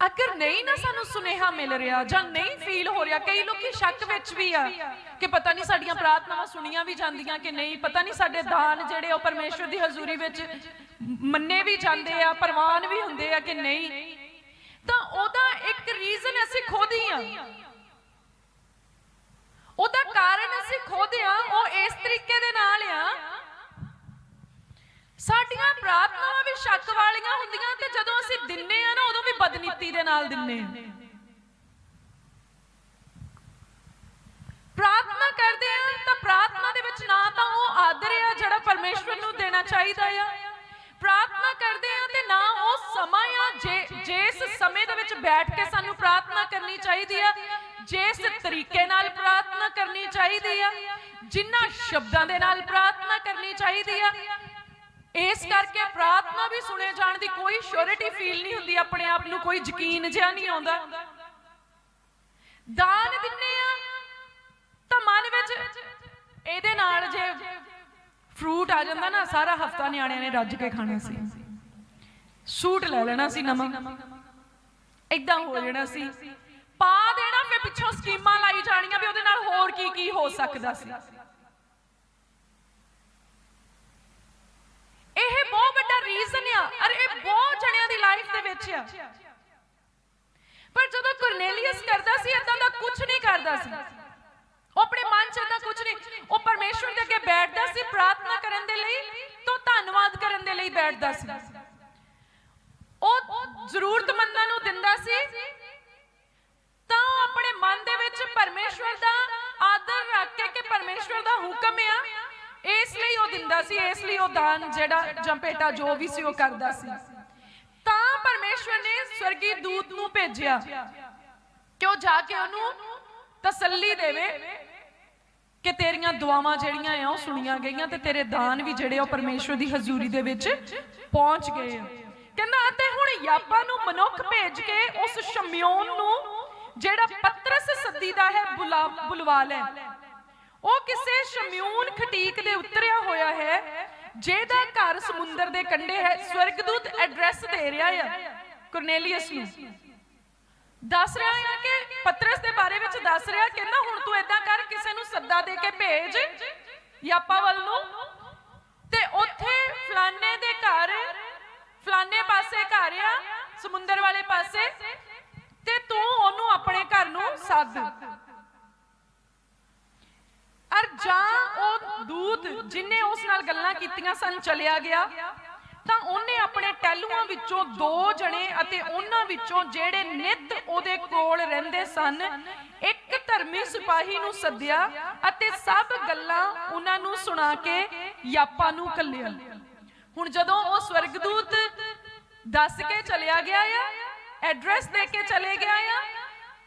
ਅਗਰ ਨਹੀਂ ਨਾ ਸਾਨੂੰ ਸੁਨੇਹਾ ਮਿਲ ਰਿਹਾ ਜਾਂ ਨਹੀਂ ਫੀਲ ਹੋ ਰਿਹਾ, ਕਈ ਲੋਕੀ ਸ਼ੱਕ ਵਿੱਚ ਵੀ ਆ ਕਿ ਪਤਾ ਨਹੀਂ ਸਾਡੀਆਂ ਪ੍ਰਾਰਥਨਾਵਾਂ ਸੁਣੀਆਂ ਵੀ ਜਾਂਦੀਆਂ ਕਿ ਨਹੀਂ, ਪਤਾ ਨਹੀਂ ਸਾਡੇ ਦਾਨ ਜਿਹੜੇ ਉਹ ਪਰਮੇਸ਼ਵਰ ਦੀ ਹਜ਼ੂਰੀ ਵਿੱਚ ਮੰਨੇ ਵੀ ਜਾਂਦੇ ਆ, ਪ੍ਰਵਾਨ ਵੀ ਹੁੰਦੇ ਆ ਕਿ ਨਹੀਂ। ਤਾਂ ਉਹਦਾ ਇੱਕ ਰੀਜ਼ਨ ਅਸੀਂ ਖੁਦ ਹੀ ਆ। ਉਹਦਾ ਕਾਰਨ ਅਸੀਂ ਖੁਦ ਆ, ਉਹ ਇਸ ਤਰੀਕੇ ਦੇ ਨਾਲ ਆ। ਸਾਡੀਆਂ ਪ੍ਰਾਰਥਨਾਵਾਂ ਵੀ ਸ਼ੱਕ ਵਾਲੀਆਂ ਹੁੰਦੀਆਂ ਤੇ ਜਦੋਂ ਅਸੀਂ ਦਿੰਨੇ ਆ ਨਾ, ਉਦੋਂ ਵੀ ਬਦਨੀਤੀ ਦੇ ਨਾਲ ਦਿੰਨੇ ਆ। ਪ੍ਰਾਰਥਨਾ ਕਰਦੇ ਆ ਤਾਂ ਪ੍ਰਾਰਥਨਾ ਦੇ ਵਿੱਚ ਨਾ ਤਾਂ ਉਹ ਆਦਰ ਆ ਜਿਹੜਾ ਪਰਮੇਸ਼ਵਰ ਨੂੰ ਦੇਣਾ ਚਾਹੀਦਾ ਆ। ਪ੍ਰਾਰਥਨਾ ਕਰਦੇ ਆ ਤੇ ਨਾ ਉਹ ਸਮਾਂ ਆ ਜਿਸ ਸਮੇਂ ਦੇ ਵਿੱਚ ਬੈਠ ਕੇ ਸਾਨੂੰ ਪ੍ਰਾਰਥਨਾ ਕਰਨੀ ਚਾਹੀਦੀ ਆ, ਜਿਸ ਤਰੀਕੇ ਨਾਲ ਪ੍ਰਾਰਥਨਾ ਕਰਨੀ ਚਾਹੀਦੀ ਆ ਜਿੰਨਾ ਸ਼ਬਦਾਂ ਦੇ ਨਾਲ ਪ੍ਰਾਰਥਨਾ ਕਰਨੀ ਚਾਹੀਦੀ ਆ, ਇਸ ਕਰਕੇ ਪ੍ਰਾਰਥਨਾ ਵੀ ਸੁਣੇ ਜਾਣ ਦੀ ਕੋਈ ਸ਼ੋਰਿਟੀ ਫੀਲ ਨਹੀਂ ਹੁੰਦੀ, ਆਪਣੇ ਆਪ ਨੂੰ ਕੋਈ ਯਕੀਨ ਜਿਹਾ ਨਹੀਂ ਆਉਂਦਾ। ਦਾਨ ਦਿੰਨੇ ਆ ਤਾਂ ਮਨ ਵਿੱਚ ਇਹਦੇ ਨਾਲ ਜੇ ਫਰੂਟ ਆ ਜਾਂਦਾ ਨਾ, ਸਾਰਾ ਹਫਤਾ ਨਿਆਣਿਆਂ ਨੇ ਰੱਜ ਕੇ ਖਾਣਾ ਸੀ। ਸੂਟ ਲੈ ਲੈਣਾ ਸੀ ਨਵਾਂ। ਇਦਾਂ ਹੋ ਜਾਣਾ ਸੀ। ਪਾ ਦੇਣਾ, ਫਿਰ ਪਿੱਛੋਂ ਸਕੀਮਾਂ ਲਾਈ ਜਾਣੀਆਂ ਵੀ ਉਹਦੇ ਨਾਲ ਹੋਰ ਕੀ ਕੀ ਹੋ ਸਕਦਾ ਸੀ। ਇਹ ਬਹੁਤ ਵੱਡਾ ਰੀਜ਼ਨ ਆ ਅਰ ਇਹ ਬਹੁਤ ਜਣਿਆਂ ਦੀ ਲਾਈਫ ਦੇ ਵਿੱਚ ਆ। ਪਰ ਜਦੋਂ ਕੁਰਨੇਲੀਅਸ ਕਰਦਾ ਸੀ ਇਦਾਂ ਦਾ ਕੁਝ ਨਹੀਂ ਕਰਦਾ ਸੀ। ਉਹ ਆਪਣੇ ਮਨ 'ਚ ਇਦਾਂ ਕੁਝ ਨਹੀਂ। ਉਹ ਪਰਮੇਸ਼ਵਰ ਦੇ ਅੱਗੇ ਬੈਠਦਾ ਸੀ ਪ੍ਰਾਰਥਨਾ ਕਰਨ ਦੇ ਲਈ ਤੋਂ ਧੰਨਵਾਦ ਕਰਨ ਦੇ ਲਈ ਬੈਠਦਾ ਸੀ। ਉਹ ਜ਼ਰੂਰਤਮੰਦਾਂ ਨੂੰ ਦਿੰਦਾ ਸੀ। ਤਾਂ ਉਹ ਆਪਣੇ ਮਨ ਦੇ ਵਿੱਚ ਪਰਮੇਸ਼ਵਰ ਦਾ ਆਦਰ ਰੱਖ ਕੇ ਕਿ ਪਰਮੇਸ਼ਵਰ ਦਾ ਹੁਕਮ ਆ, ਇਸ ਲਈ ਉਹ ਦਿੰਦਾ ਸੀ, ਇਸ ਲਈ ਉਹ ਦਾਨ ਜਿਹੜਾ ਜਾਂ ਭੇਟਾ ਜੋ ਵੀ ਸੀ ਉਹ ਕਰਦਾ ਸੀ। ਤਾਂ ਪਰਮੇਸ਼ਵਰ ਨੇ ਸਵਰਗੀ ਦੂਤ ਨੂੰ ਭੇਜਿਆ ਕਿ ਉਹ ਜਾ ਕੇ ਉਹਨੂੰ ਤਸੱਲੀ ਦੇਵੇ ਕਿ ਤੇਰੀਆਂ ਦੁਆਵਾਂ ਜਿਹੜੀਆਂ ਆ ਉਹ ਸੁਣੀਆਂ ਗਈਆਂ ਤੇ ਤੇਰੇ ਦਾਨ ਵੀ ਜਿਹੜੇ ਆ ਪਰਮੇਸ਼ਵਰ ਦੀ ਹਜ਼ੂਰੀ ਦੇ ਵਿੱਚ ਪਹੁੰਚ ਗਏ ਆ। ਕਹਿੰਦਾ, ਅਤੇ ਹੁਣ ਯਾਪਾ ਨੂੰ ਮਨੁੱਖ ਭੇਜ ਕੇ ਉਸ ਸ਼ਮਿਓਨ ਨੂੰ ਜਿਹੜਾ ਪਤਰਸ ਸੱਦੀਦਾ ਹੈ ਬੁਲਾ, ਬੁਲਵਾ ਲੈ। ਉਹ ਕਿਸੇ ਸ਼ਮਿਊਨ ਖਟੀਕ ਦੇ ਉਤਰਿਆ ਹੋਇਆ ਹੈ, ਜਿਹਦਾ ਘਰ ਸਮੁੰਦਰ ਦੇ ਕੰਢੇ ਹੈ, ਸਵਰਗਦੂਤ ਐਡਰੈਸ ਦੇ ਰਿਹਾ ਆ, ਕੁਰਨੇਲੀਅਸ ਨੂੰ। ਦੱਸ ਰਿਹਾ ਹੈ ਕਿ ਪਤਰਸ ਦੇ ਬਾਰੇ ਵਿੱਚ ਦੱਸ ਰਿਹਾ ਕਹਿੰਦਾ ਹੁਣ ਤੂੰ ਏਦਾਂ ਕਰ, ਕਿਸੇ ਨੂੰ ਸੱਦਾ ਦੇ ਕੇ ਭੇਜ ਯਾਪਾ ਵੱਲ ਨੂੰ। ਤੇ ਉੱਥੇ ਫਲਾਣੇ ਦੇ ਘਰ, ਫਲਾਣੇ ਪਾਸੇ ਘਰ ਆ, ਸਮੁੰਦਰ ਵਾਲੇ ਪਾਸੇ, ਤੇ ਤੂੰ ਉਹਨੂੰ ਆਪਣੇ ਘਰ ਨੂੰ ਸੱਦ। ਅਰ ਜਾਂ ਉਹ ਦੂਤ ਜਿਨੇ ਉਸ ਨਾਲ ਗੱਲਾਂ ਕੀਤੀਆਂ ਸਨ, ਚਲਿਆ ਗਿਆ। ਤਾਂ ਉਹਨੇ ਆਪਣੇ ਟੈਲੂਆਂ ਵਿੱਚੋਂ ਦੋ ਜਣੇ ਅਤੇ ਉਹਨਾਂ ਵਿੱਚੋਂ ਜਿਹੜੇ ਨਿਤ ਉਹਦੇ ਕੋਲ ਰਹਿੰਦੇ ਸਨ, ਇੱਕ ਧਰਮੀ ਸਿਪਾਹੀ ਨੂੰ ਸੱਦਿਆ ਅਤੇ ਸਭ ਗੱਲਾਂ ਉਹਨਾਂ ਨੂੰ ਸੁਣਾ ਕੇ ਯਾਪਾ ਨੂੰ ਕੱਲਿਆ ਹੁਣ ਜਦੋਂ ਉਹ ਸਵਰਗਦੂਤ ਦੱਸ ਕੇ ਚਲਿਆ ਗਿਆ ਆ, ਐਡਰੈਸ ਦੇ ਕੇ ਚਲੇ ਗਿਆ ਆ,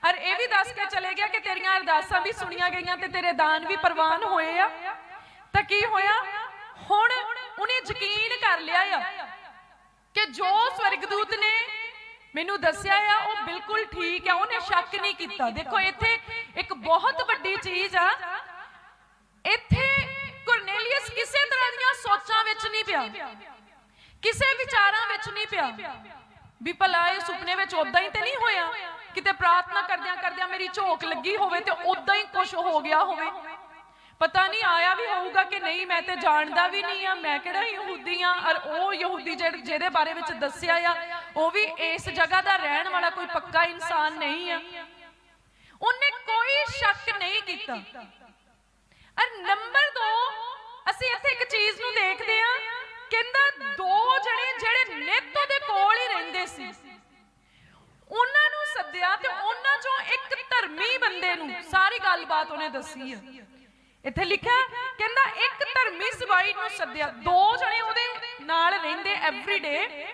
ਔਰ ਇਹ ਵੀ ਦੱਸ ਕੇ ਚਲੇ ਗਿਆ ਕਿ ਤੇਰੀਆਂ ਅਰਦਾਸਾਂ ਵੀ ਸੁਣੀਆਂ ਗਈਆਂ ਤੇ ਤੇਰੇ ਦਾਨ ਵੀ ਪ੍ਰਵਾਨ ਹੋਏ ਆ, ਤਾਂ ਕੀ ਹੋਇਆ? ਹੁਣ ਉਹਨੇ ਯਕੀਨ ਕਰ ਲਿਆ ਆ ਕਿ ਜੋ ਸਵਰਗਦੂਤ ਨੇ ਮੈਨੂੰ ਦੱਸਿਆ ਆ, ਉਹ ਬਿਲਕੁਲ ਠੀਕ ਆ, ਉਹਨੇ ਸ਼ੱਕ ਨਹੀਂ ਕੀਤਾ। ਦੇਖੋ, ਇੱਥੇ ਇੱਕ ਬਹੁਤ ਵੱਡੀ ਚੀਜ਼ ਆ। ਇੱਥੇ ਕੁਰਨੇਲੀਅਸ ਕਿਸੇ ਤਰ੍ਹਾਂ ਦੀਆਂ ਸੋਚਾਂ ਵਿੱਚ ਨਹੀਂ ਪਿਆ। ਕਿਸੇ ਵਿਚਾਰਾਂ ਵਿੱਚ ਨਹੀਂ ਪਿਆ। ਵੀ ਭਲਾ ਇਹ ਸੁਪਨੇ ਵਿੱਚ ਉਦਾਂ ਹੀ ਤੇ ਨਹੀਂ ਹੋਇਆ। ਕਿਤੇ ਪ੍ਰਾਰਥਨਾ ਕਰਦਿਆਂ ਕਰਦਿਆਂ ਮੇਰੀ ਝੋਕ ਲੱਗੀ ਹੋਵੇ ਤੇ ਉਦਾਂ ਹੀ ਕੁਝ ਹੋ ਗਿਆ ਹੋਵੇ। ਪਤਾ ਨਹੀਂ ਆਇਆ ਵੀ ਹੋਊਗਾ ਕਿ ਨਹੀਂ, ਮੈਂ ਤੇ ਜਾਣਦਾ ਵੀ ਨਹੀਂ ਆ, ਮੈਂ ਕਿਹੜਾ ਯਹੂਦੀ ਆ, ਔਰ ਉਹ ਯਹੂਦੀ ਜਿਹਦੇ ਬਾਰੇ ਵਿੱਚ ਦੱਸਿਆ ਆ, ਉਹ ਵੀ ਇਸ ਜਗ੍ਹਾ ਦਾ ਰਹਿਣ ਵਾਲਾ ਕੋਈ ਪੱਕਾ ਇਨਸਾਨ ਨਹੀਂ ਆ। ਉਹਨੇ ਕੋਈ ਸ਼ੱਕ ਨਹੀਂ ਕੀਤਾ। ਔਰ ਨੰਬਰ 2 ਅਸੀਂ ਇੱਥੇ ਇੱਕ ਚੀਜ਼ ਨੂੰ ਦੇਖਦੇ ਆ, ਕਹਿੰਦਾ ਦੋ ਜਣੇ ਜਿਹੜੇ ਨਿੱਤ ਉਹਦੇ ਕੋਲ ਹੀ ਰਹਿੰਦੇ ਸੀ। ਉਹਨਾਂ ਨੂੰ ਸੱਦਿਆ ਤੇ ਉਹਨਾਂ ਚੋਂ ਇੱਕ ਧਰਮੀ ਬੰਦੇ ਨੂੰ ਸਾਰੀ ਗੱਲਬਾਤ ਉਹਨੇ ਦੱਸੀ ਆ। ਇੱਥੇ ਲਿਖਿਆ ਕਹਿੰਦਾ ਇੱਕ ਧਰਮੀ ਸਿਪਾਹੀ ਨੂੰ ਸੱਦਿਆ। ਦੋ ਜਣੇ ਉਹਦੇ ਨਾਲ ਰਹਿੰਦੇ ਐਵਰੀਡੇ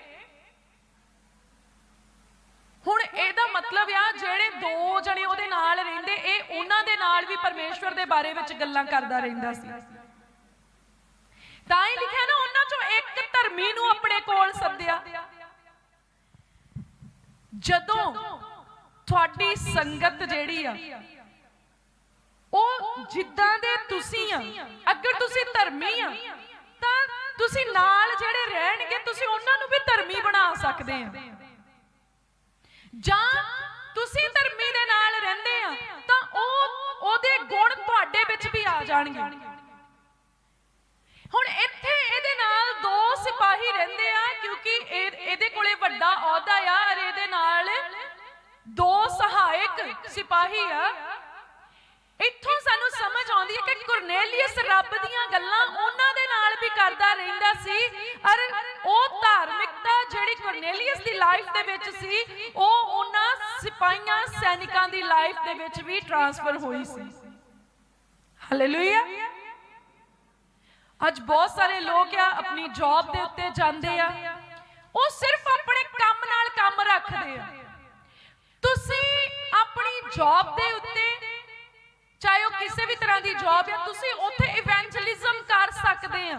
ਹੁਣ ਇਹਦਾ ਮਤਲਬ ਆ, ਜਿਹੜੇ ਦੋ ਜਣੇ ਉਹਦੇ ਨਾਲ ਰਹਿੰਦੇ, ਇਹ ਉਹਨਾਂ ਦੇ ਨਾਲ ਵੀ ਪਰਮੇਸ਼ਵਰ ਦੇ ਬਾਰੇ ਵਿੱਚ ਗੱਲਾਂ ਕਰਦਾ ਰਹਿੰਦਾ ਸੀ। ਤਾਂ ਹੀ ਲਿਖਿਆ ਨਾ, ਉਹਨਾਂ ਚੋਂ ਇੱਕ ਧਰਮੀ ਨੂੰ ਆਪਣੇ ਕੋਲ ਸੱਦਿਆ। ਜਦੋਂ ਤੁਹਾਡੀ ਸੰਗਤ ਜਿਹੜੀ ਆ ਉਹ ਜਿੱਦਾਂ ਦੇ ਤੁਸੀਂ ਆ, ਅਗਰ ਤੁਸੀਂ ਧਰਮੀ ਆ, ਤਾਂ ਤੁਸੀਂ ਨਾਲ ਜਿਹੜੇ ਰਹਿਣਗੇ, ਤੁਸੀਂ ਉਹਨਾਂ ਨੂੰ ਵੀ ਧਰਮੀ ਬਣਾ ਸਕਦੇ ਆ। ਜਾਂ ਤੁਸੀਂ ਧਰਮੀ ਦੇ ਨਾਲ ਰਹਿੰਦੇ ਆ, ਤਾਂ ਉਹ ਉਹਦੇ ਗੁਣ ਤੁਹਾਡੇ ਵਿੱਚ ਵੀ ਆ ਜਾਣਗੇ। ਹੁਣ ਇੱਥੇ ਇਹਦੇ ਨਾਲ ਦੋ ਸਿਪਾਹੀ ਰਹਿੰਦੇ ਆ, ਕਿਉਂਕਿ ਇਹ ਇਹਦੇ ਕੋਲੇ ਵੱਡਾ ਅਹੁਦਾ ਆ, ਔਰ ਇਹਦੇ ਨਾਲ ਦੋ ਸਹਾਇਕ ਸਿਪਾਹੀ ਆ। ਇੱਥੋਂ ਸਾਨੂੰ ਸਮਝ ਆਉਂਦੀ ਹੈ ਕਿ ਕੁਰਨੇਲੀਅਸ ਰੱਬ ਦੀਆਂ ਗੱਲਾਂ ਉਹਨਾਂ ਦੇ ਨਾਲ ਵੀ ਕਰਦਾ ਰਹਿੰਦਾ ਸੀ। ਔਰ ਉਹ ਧਾਰਮਿਕਤਾ ਜਿਹੜੀ ਕੁਰਨੇਲੀਅਸ ਦੀ ਲਾਈਫ ਦੇ ਵਿੱਚ ਸੀ, ਉਹ ਉਹਨਾਂ ਸਿਪਾਹੀਆਂ, ਸੈਨਿਕਾਂ ਦੀ ਲਾਈਫ ਦੇ ਵਿੱਚ ਵੀ ਟਰਾਂਸਫਰ ਹੋਈ ਸੀ। ਹਾਲੇਲੂਇਆ ਅੱਜ ਬਹੁਤ ਸਾਰੇ ਲੋਕ ਆ, ਆਪਣੀ ਜੌਬ ਦੇ ਉੱਤੇ ਜਾਂਦੇ ਆ। ਉਹ ਸਿਰਫ ਆਪਣੇ ਕੰਮ ਨਾਲ ਕੰਮ ਰੱਖਦੇ ਆ। ਤੁਸੀਂ ਆਪਣੀ ਜੌਬ ਦੇ ਉੱਤੇ ਕਿਸੇ ਵੀ ਤਰ੍ਹਾਂ ਦੀ ਜੌਬ ਹੈ, ਤੁਸੀਂ ਉੱਥੇ ਇਵੈਂਜਲਿਜ਼ਮ ਕਰ ਸਕਦੇ ਆ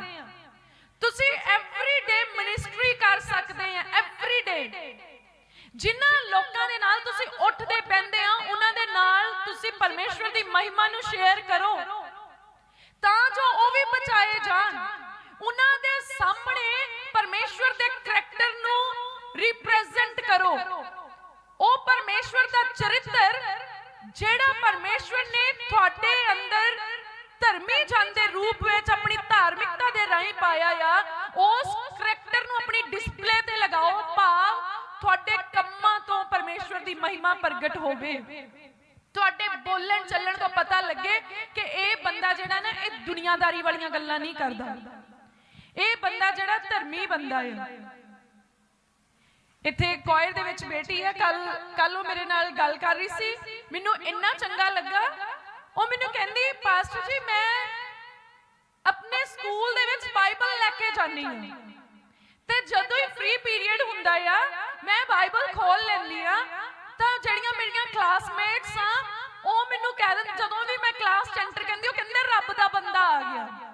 ਤੁਸੀਂ ਐਵਰੀ ਡੇ ਮਿਨਿਸਟਰੀ ਕਰ ਸਕਦੇ ਆ ਐਵਰੀ ਡੇ ਜਿਨ੍ਹਾਂ ਲੋਕਾਂ ਦੇ ਨਾਲ ਤੁਸੀਂ ਉੱਠਦੇ ਪੈਂਦੇ ਆ ਉਹਨਾਂ ਦੇ ਨਾਲ ਤੁਸੀਂ ਪਰਮੇਸ਼ਵਰ ਦੀ ਮਹਿਮਾ ਨੂੰ ਸ਼ੇਅਰ ਕਰੋ। ਤਾਂ ਜੋ ਉਹ ਵੀ ਬਚਾਏ ਜਾਣ। ਉਹਨਾਂ ਦੇ ਸਾਹਮਣੇ ਪਰਮੇਸ਼ਵਰ ਦੇ ਕਰੈਕਟਰ ਨੂੰ ਰਿਪਰੈਜ਼ੈਂਟ ਕਰੋ। ਉਹ ਪਰਮੇਸ਼ਵਰ ਦਾ ਚਰਿੱਤਰ ਜਿਹੜਾ ਪਰਮੇਸ਼ਵਰ ਨੇ ਤੁਹਾਡੇ ਅੰਦਰ ਧਰਮੀ ਜਨ ਦੇ ਰੂਪ ਵਿੱਚ ਆਪਣੀ ਧਾਰਮਿਕਤਾ ਦੇ ਰਾਹੀਂ ਪਾਇਆ ਆ, ਉਸ ਕਰੈਕਟਰ ਨੂੰ ਆਪਣੀ ਡਿਸਪਲੇ ਤੇ ਲਗਾਓ ਭਾਵ ਤੁਹਾਡੇ ਕੰਮਾਂ ਤੋਂ ਪਰਮੇਸ਼ਵਰ ਦੀ ਮਹਿਮਾ ਪ੍ਰਗਟ ਹੋਵੇ। ਤੁਹਾਡੇ ਬੋਲਣ ਚੱਲਣ ਤੋਂ ਪਤਾ ਲੱਗੇ ਕਿ ਇਹ ਬੰਦਾ ਜਿਹੜਾ ਨਾ, ਇਹ ਦੁਨੀਆਦਾਰੀ ਵਾਲੀਆਂ ਗੱਲਾਂ ਨਹੀਂ ਕਰਦਾ। ਇਹ ਬੰਦਾ ਜਿਹੜਾ ਧਰਮੀ ਬੰਦਾ ਹੈ ਇੱਥੇ ਕੋਇਰ ਦੇ ਵਿੱਚ ਬੇਟੀ ਹੈ, ਕੱਲ ਕੱਲ ਉਹ ਮੇਰੇ ਨਾਲ ਗੱਲ ਕਰ ਰਹੀ ਸੀ। ਮੈਨੂੰ ਇੰਨਾ ਚੰਗਾ ਲੱਗਾ। ਉਹ ਮੈਨੂੰ ਕਹਿੰਦੀ ਪਾਸਟਰ ਜੀ, ਮੈਂ ਆਪਣੇ ਸਕੂਲ ਦੇ ਵਿੱਚ ਬਾਈਬਲ ਲੈ ਕੇ ਜਾਂਦੀ ਹਾਂ। ਤੇ ਜਦੋਂ ਹੀ ਫ੍ਰੀ ਪੀਰੀਅਡ ਹੁੰਦਾ ਆ, ਮੈਂ ਬਾਈਬਲ ਖੋਲ ਲੈਂਦੀ ਆ ਤਾਂ ਜਿਹੜੀਆਂ ਮੇਰੀਆਂ ਕਲਾਸਮੇਟਸ ਆ, ਉਹ ਮੈਨੂੰ ਕਹਿ ਦਿੰਦੇ ਜਦੋਂ ਵੀ ਮੈਂ ਕਲਾਸ ਚ ਐਂਟਰ ਕਹਿੰਦੀ ਉਹ ਕਹਿੰਦੇ, ਰੱਬ ਦਾ ਬੰਦਾ ਆ ਗਿਆ।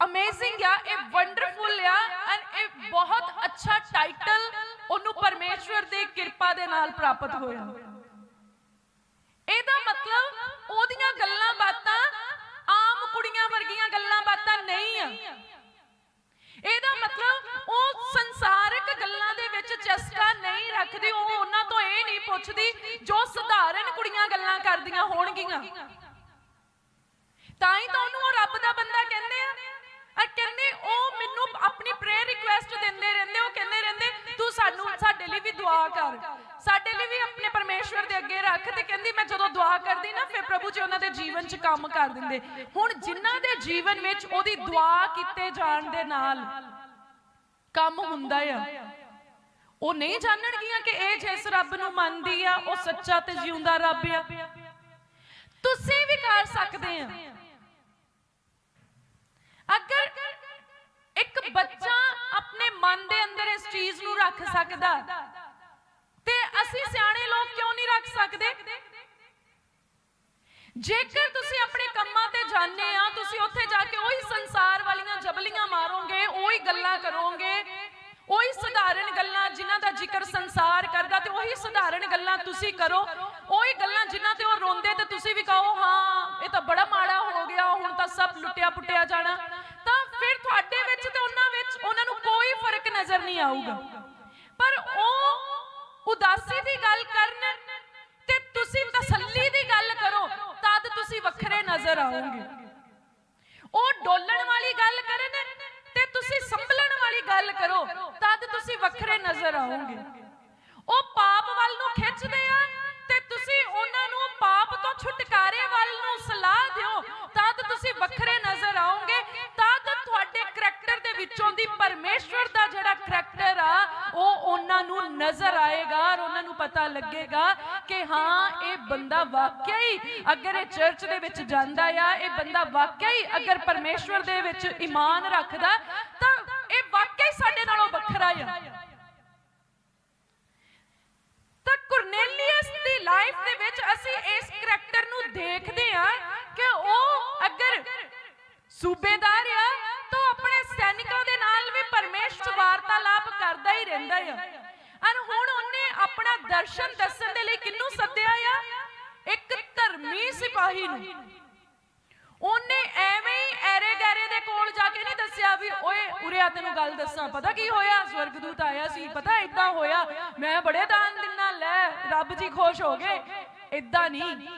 ਅਮੇਜ਼ਿੰਗ ਆ ਇਹ ਵੰਡਰਫੁਲ ਆ ਐਂਡ ਇਹ ਬਹੁਤ ਅੱਛਾ ਟਾਈਟਲ ਉਹਨੂੰ ਪਰਮੇਸ਼ਵਰ ਦੀ ਕਿਰਪਾ ਦੇ ਨਾਲ ਪ੍ਰਾਪਤ ਹੋਇਆ ਇਹਦਾ ਮਤਲਬ ਉਹਦੀਆਂ ਗੱਲਾਂ ਬਾਤਾਂ ਆਮ ਕੁੜੀਆਂ ਵਰਗੀਆਂ ਗੱਲਾਂ ਬਾਤਾਂ ਨਹੀਂ ਆ ਇਹਦਾ ਮਤਲਬ ਉਹ ਸੰਸਾਰਿਕ ਗੱਲਾਂ ਦੇ ਵਿੱਚ ਚਸਕਾ ਨਹੀਂ ਰੱਖਦੀ ਉਹ ਉਹਨਾਂ ਤੋਂ ਇਹ ਨਹੀਂ ਪੁੱਛਦੀ ਜੋ ਸਧਾਰਨ ਕੁੜੀਆਂ ਗੱਲਾਂ ਕਰਦੀਆਂ ਹੋਣਗੀਆਂ ਤਾਂ ਹੀ ਤਾਂ ਉਹਨੂੰ ਉਹ ਰੱਬ ਦਾ ਬੰਦਾ ਕਹਿੰਦੇ ਆ ਆ ਕਹਿੰਦੇ ਉਹ ਮੈਨੂੰ ਆਪਣੀ ਪ੍ਰੇਅਰ ਰਿਕੁਐਸਟ ਦਿੰਦੇ ਰਹਿੰਦੇ ਉਹ ਕਹਿੰਦੇ ਰਹਿੰਦੇ ਤੂੰ ਸਾਨੂੰ ਸਾਡੇ ਲਈ ਵੀ ਦੁਆ ਕਰ ਸਾਡੇ ਲਈ ਵੀ ਆਪਣੇ ਪਰਮੇਸ਼ਵਰ ਦੇ ਅੱਗੇ ਰੱਖ ਤੇ ਕਹਿੰਦੀ ਮੈਂ ਜਦੋਂ ਦੁਆ ਕਰਦੀ ਨਾ ਫਿਰ ਪ੍ਰਭੂ ਜੀ ਉਹਨਾਂ ਦੇ ਜੀਵਨ 'ਚ ਕੰਮ ਕਰ ਦਿੰਦੇ ਹੁਣ ਜਿਨ੍ਹਾਂ ਦੇ ਜੀਵਨ ਵਿੱਚ ਉਹਦੀ ਦੁਆ ਕੀਤੇ ਜਾਣ ਦੇ ਨਾਲ ਕੰਮ ਹੁੰਦਾ ਆ। ਉਹ ਨਹੀਂ ਜਾਣਨਗੀਆਂ ਕਿ ਇਹ ਜਿਸ ਰੱਬ ਨੂੰ ਮੰਨਦੀ ਆ, ਉਹ ਸੱਚਾ ਤੇ ਜਿਉਂਦਾ ਰੱਬ ਆ। ਤੁਸੀਂ ਵੀ ਕਰ ਸਕਦੇ ਆ। ਅਗਰ ਇੱਕ ਬੱਚਾ ਆਪਣੇ ਮਨ ਦੇ ਅੰਦਰ ਇਸ ਚੀਜ਼ ਨੂੰ ਰੱਖ ਸਕਦਾ, ਤੇ ਅਸੀਂ ਸਿਆਣੇ ਲੋਕ ਕਿਉਂ ਨਹੀਂ ਰੱਖ ਸਕਦੇ? ਜੇਕਰ ਤੁਸੀਂ ਆਪਣੇ ਕੰਮਾਂ ਤੇ ਜਾਂਦੇ ਆ, ਤੁਸੀਂ ਉੱਥੇ ਜਾ ਕੇ ਉਹੀ ਸੰਸਾਰ ਵਾਲੀਆਂ ਜਬਲੀਆਂ ਮਾਰੋਗੇ, ਉਹੀ ਗੱਲਾਂ ਕਰੋਗੇ, ਉਹੀ ਸਧਾਰਨ ਗੱਲਾਂ ਜਿਨ੍ਹਾਂ ਦਾ ਜ਼ਿਕਰ ਸੰਸਾਰ ਕਰਦਾ ਤੇ ਉਹੀ ਸਧਾਰਨ ਗੱਲਾਂ ਤੁਸੀਂ ਕਰੋ। ਉਹੀ ਗੱਲਾਂ ਜਿਨ੍ਹਾਂ ਤੇ ਉਹ ਰੋਂਦੇ ਤੇ ਤੁਸੀਂ ਵੀ ਕਹੋ, ਹਾਂ, ਇਹ ਤਾਂ ਬੜਾ ਮਾੜਾ ਹੋ ਗਿਆ, ਹੁਣ ਤਾਂ ਸਭ ਲੁੱਟਿਆ ਪੁੱਟਿਆ ਜਾਣਾ। ਤਾਂ ਫਿਰ ਤੁਹਾਡੇ ਵਿੱਚ ਤੇ ਉਹਨਾਂ ਵਿੱਚ ਉਹਨਾਂ ਨੂੰ ਕੋਈ ਫ਼ਰਕ ਨਜ਼ਰ ਨਹੀਂ ਆਊਗਾ। ਪਰ ਉਹ ਉਦਾਸੀ ਦੀ ਗੱਲ ਕਰਨ ਤੁਸੀਂ ਵੱਖਰੇ ਨਜ਼ਰ ਆਓਗੇ। ਉਹ ਡੋਲਣ ਵਾਲੀ ਗੱਲ ਕਰਨ ਤੇ ਤੁਸੀਂ ਸੰਭਲਣ ਵਾਲੀ ਗੱਲ ਕਰੋ, ਤਦ ਤੁਸੀਂ ਵੱਖਰੇ ਨਜ਼ਰ ਆਓਗੇ। ਉਹ ਪਾਪ ਵੱਲ ਨੂੰ ਖਿੱਚਦੇ ਆ ਤੇ ਤੁਸੀਂ ਉਹਨਾਂ ਨੂੰ ਪਾਪ ਤੋਂ ਛੁਟਕਾਰੇ ਵੱਲ ਨੂੰ ਸਲਾਹ ਦਿਓ, ਤਦ ਤੁਸੀਂ ਵੱਖਰੇ ਨਜ਼ਰ ਆਓਗੇ, ਤਦ ਤੁਹਾਡੇ ਕਰੈਕਟਰ ਦੇ ਵਿੱਚੋਂ ਦੀ ਪਰਮੇਸ਼ਵਰ ਦਾ ਜਿਹੜਾ ਕਰੈਕਟਰ ਆ, ਉਹ ਉਹਨਾਂ ਨੂੰ ਨਜ਼ਰ ਆਏਗਾ ਔਰ ਉਹਨਾਂ ਨੂੰ ਪਤਾ ਲੱਗੇਗਾ ਕਿ ਹਾਂ, ਇਹ ਬੰਦਾ ਵਾਕਿਆ ਹੀ ਅਗਰ ਇਹ ਚਰਚ ਦੇ ਵਿੱਚ ਜਾਂਦਾ ਆ, ਇਹ ਬੰਦਾ ਵਾਕਿਆ ਹੀ ਅਗਰ ਪਰਮੇਸ਼ਵਰ ਦੇ ਵਿੱਚ ਈਮਾਨ ਰੱਖਦਾ, ਤਾਂ ਇਹ ਵਾਕਿਆ ਹੀ ਸਾਡੇ ਨਾਲੋਂ ਵੱਖਰਾ ਆ। ਤਾਂ ਕੁਰਨੇਲੀਅਸ ਦੀ ਲਾਈਫ ਦੇ ਵਿੱਚ ਅਸੀਂ ਇਸ ਕਰੈਕਟਰ ਨੂੰ ਦੇਖਦੇ ਆ ਕਿ ਉਹ ਅਗਰ ਸੂਬੇਦਾਰ ਆ ਤਾਂ ਆਪਣੇ ਸੈਨਿਕਾਂ ਦੇ ਨਾਲ ਵੀ ਪਰਮੇਸ਼ਵਰ ਵਾਰਤਾਲਾਪ ਕਰਦਾ ਹੀ ਰਹਿੰਦਾ ਆ। ਅਨ ਹੁਣ ਉਹਨੇ ਆਪਣਾ ਦਰਸ਼ਨ ਦੱਸਣ ਦੇ ਲਈ ਕਿੰਨੂੰ ਸੱਦਿਆ ਆ? ਇੱਕ ਧਰਮੀ ਸਿਪਾਹੀ ਨੂੰ। ਉਹਨੇ ਐਵੇਂ ਹੀ ਐਰੇ ਗੈਰੇ ਦੇ ਕੋਲ ਜਾ ਕੇ ਨਹੀਂ ਦੱਸਿਆ ਵੀ, ਓਏ, ਉਰੇ ਆ, ਤੈਨੂੰ ਗੱਲ ਦੱਸਾਂ। ਪਤਾ ਕੀ ਹੋਇਆ? ਸਵਰਗਦੂਤ ਆਇਆ ਸੀ। ਪਤਾ ਇਦਾਂ ਹੋਇਆ, ਮੈਂ ਬੜੇ ਦਾਨ ਦਿਨਾਂ, ਲੈ, ਰੱਬ ਜੀ ਖੁਸ਼ ਹੋ ਗਏ। ਇਦਾਂ ਨਹੀਂ।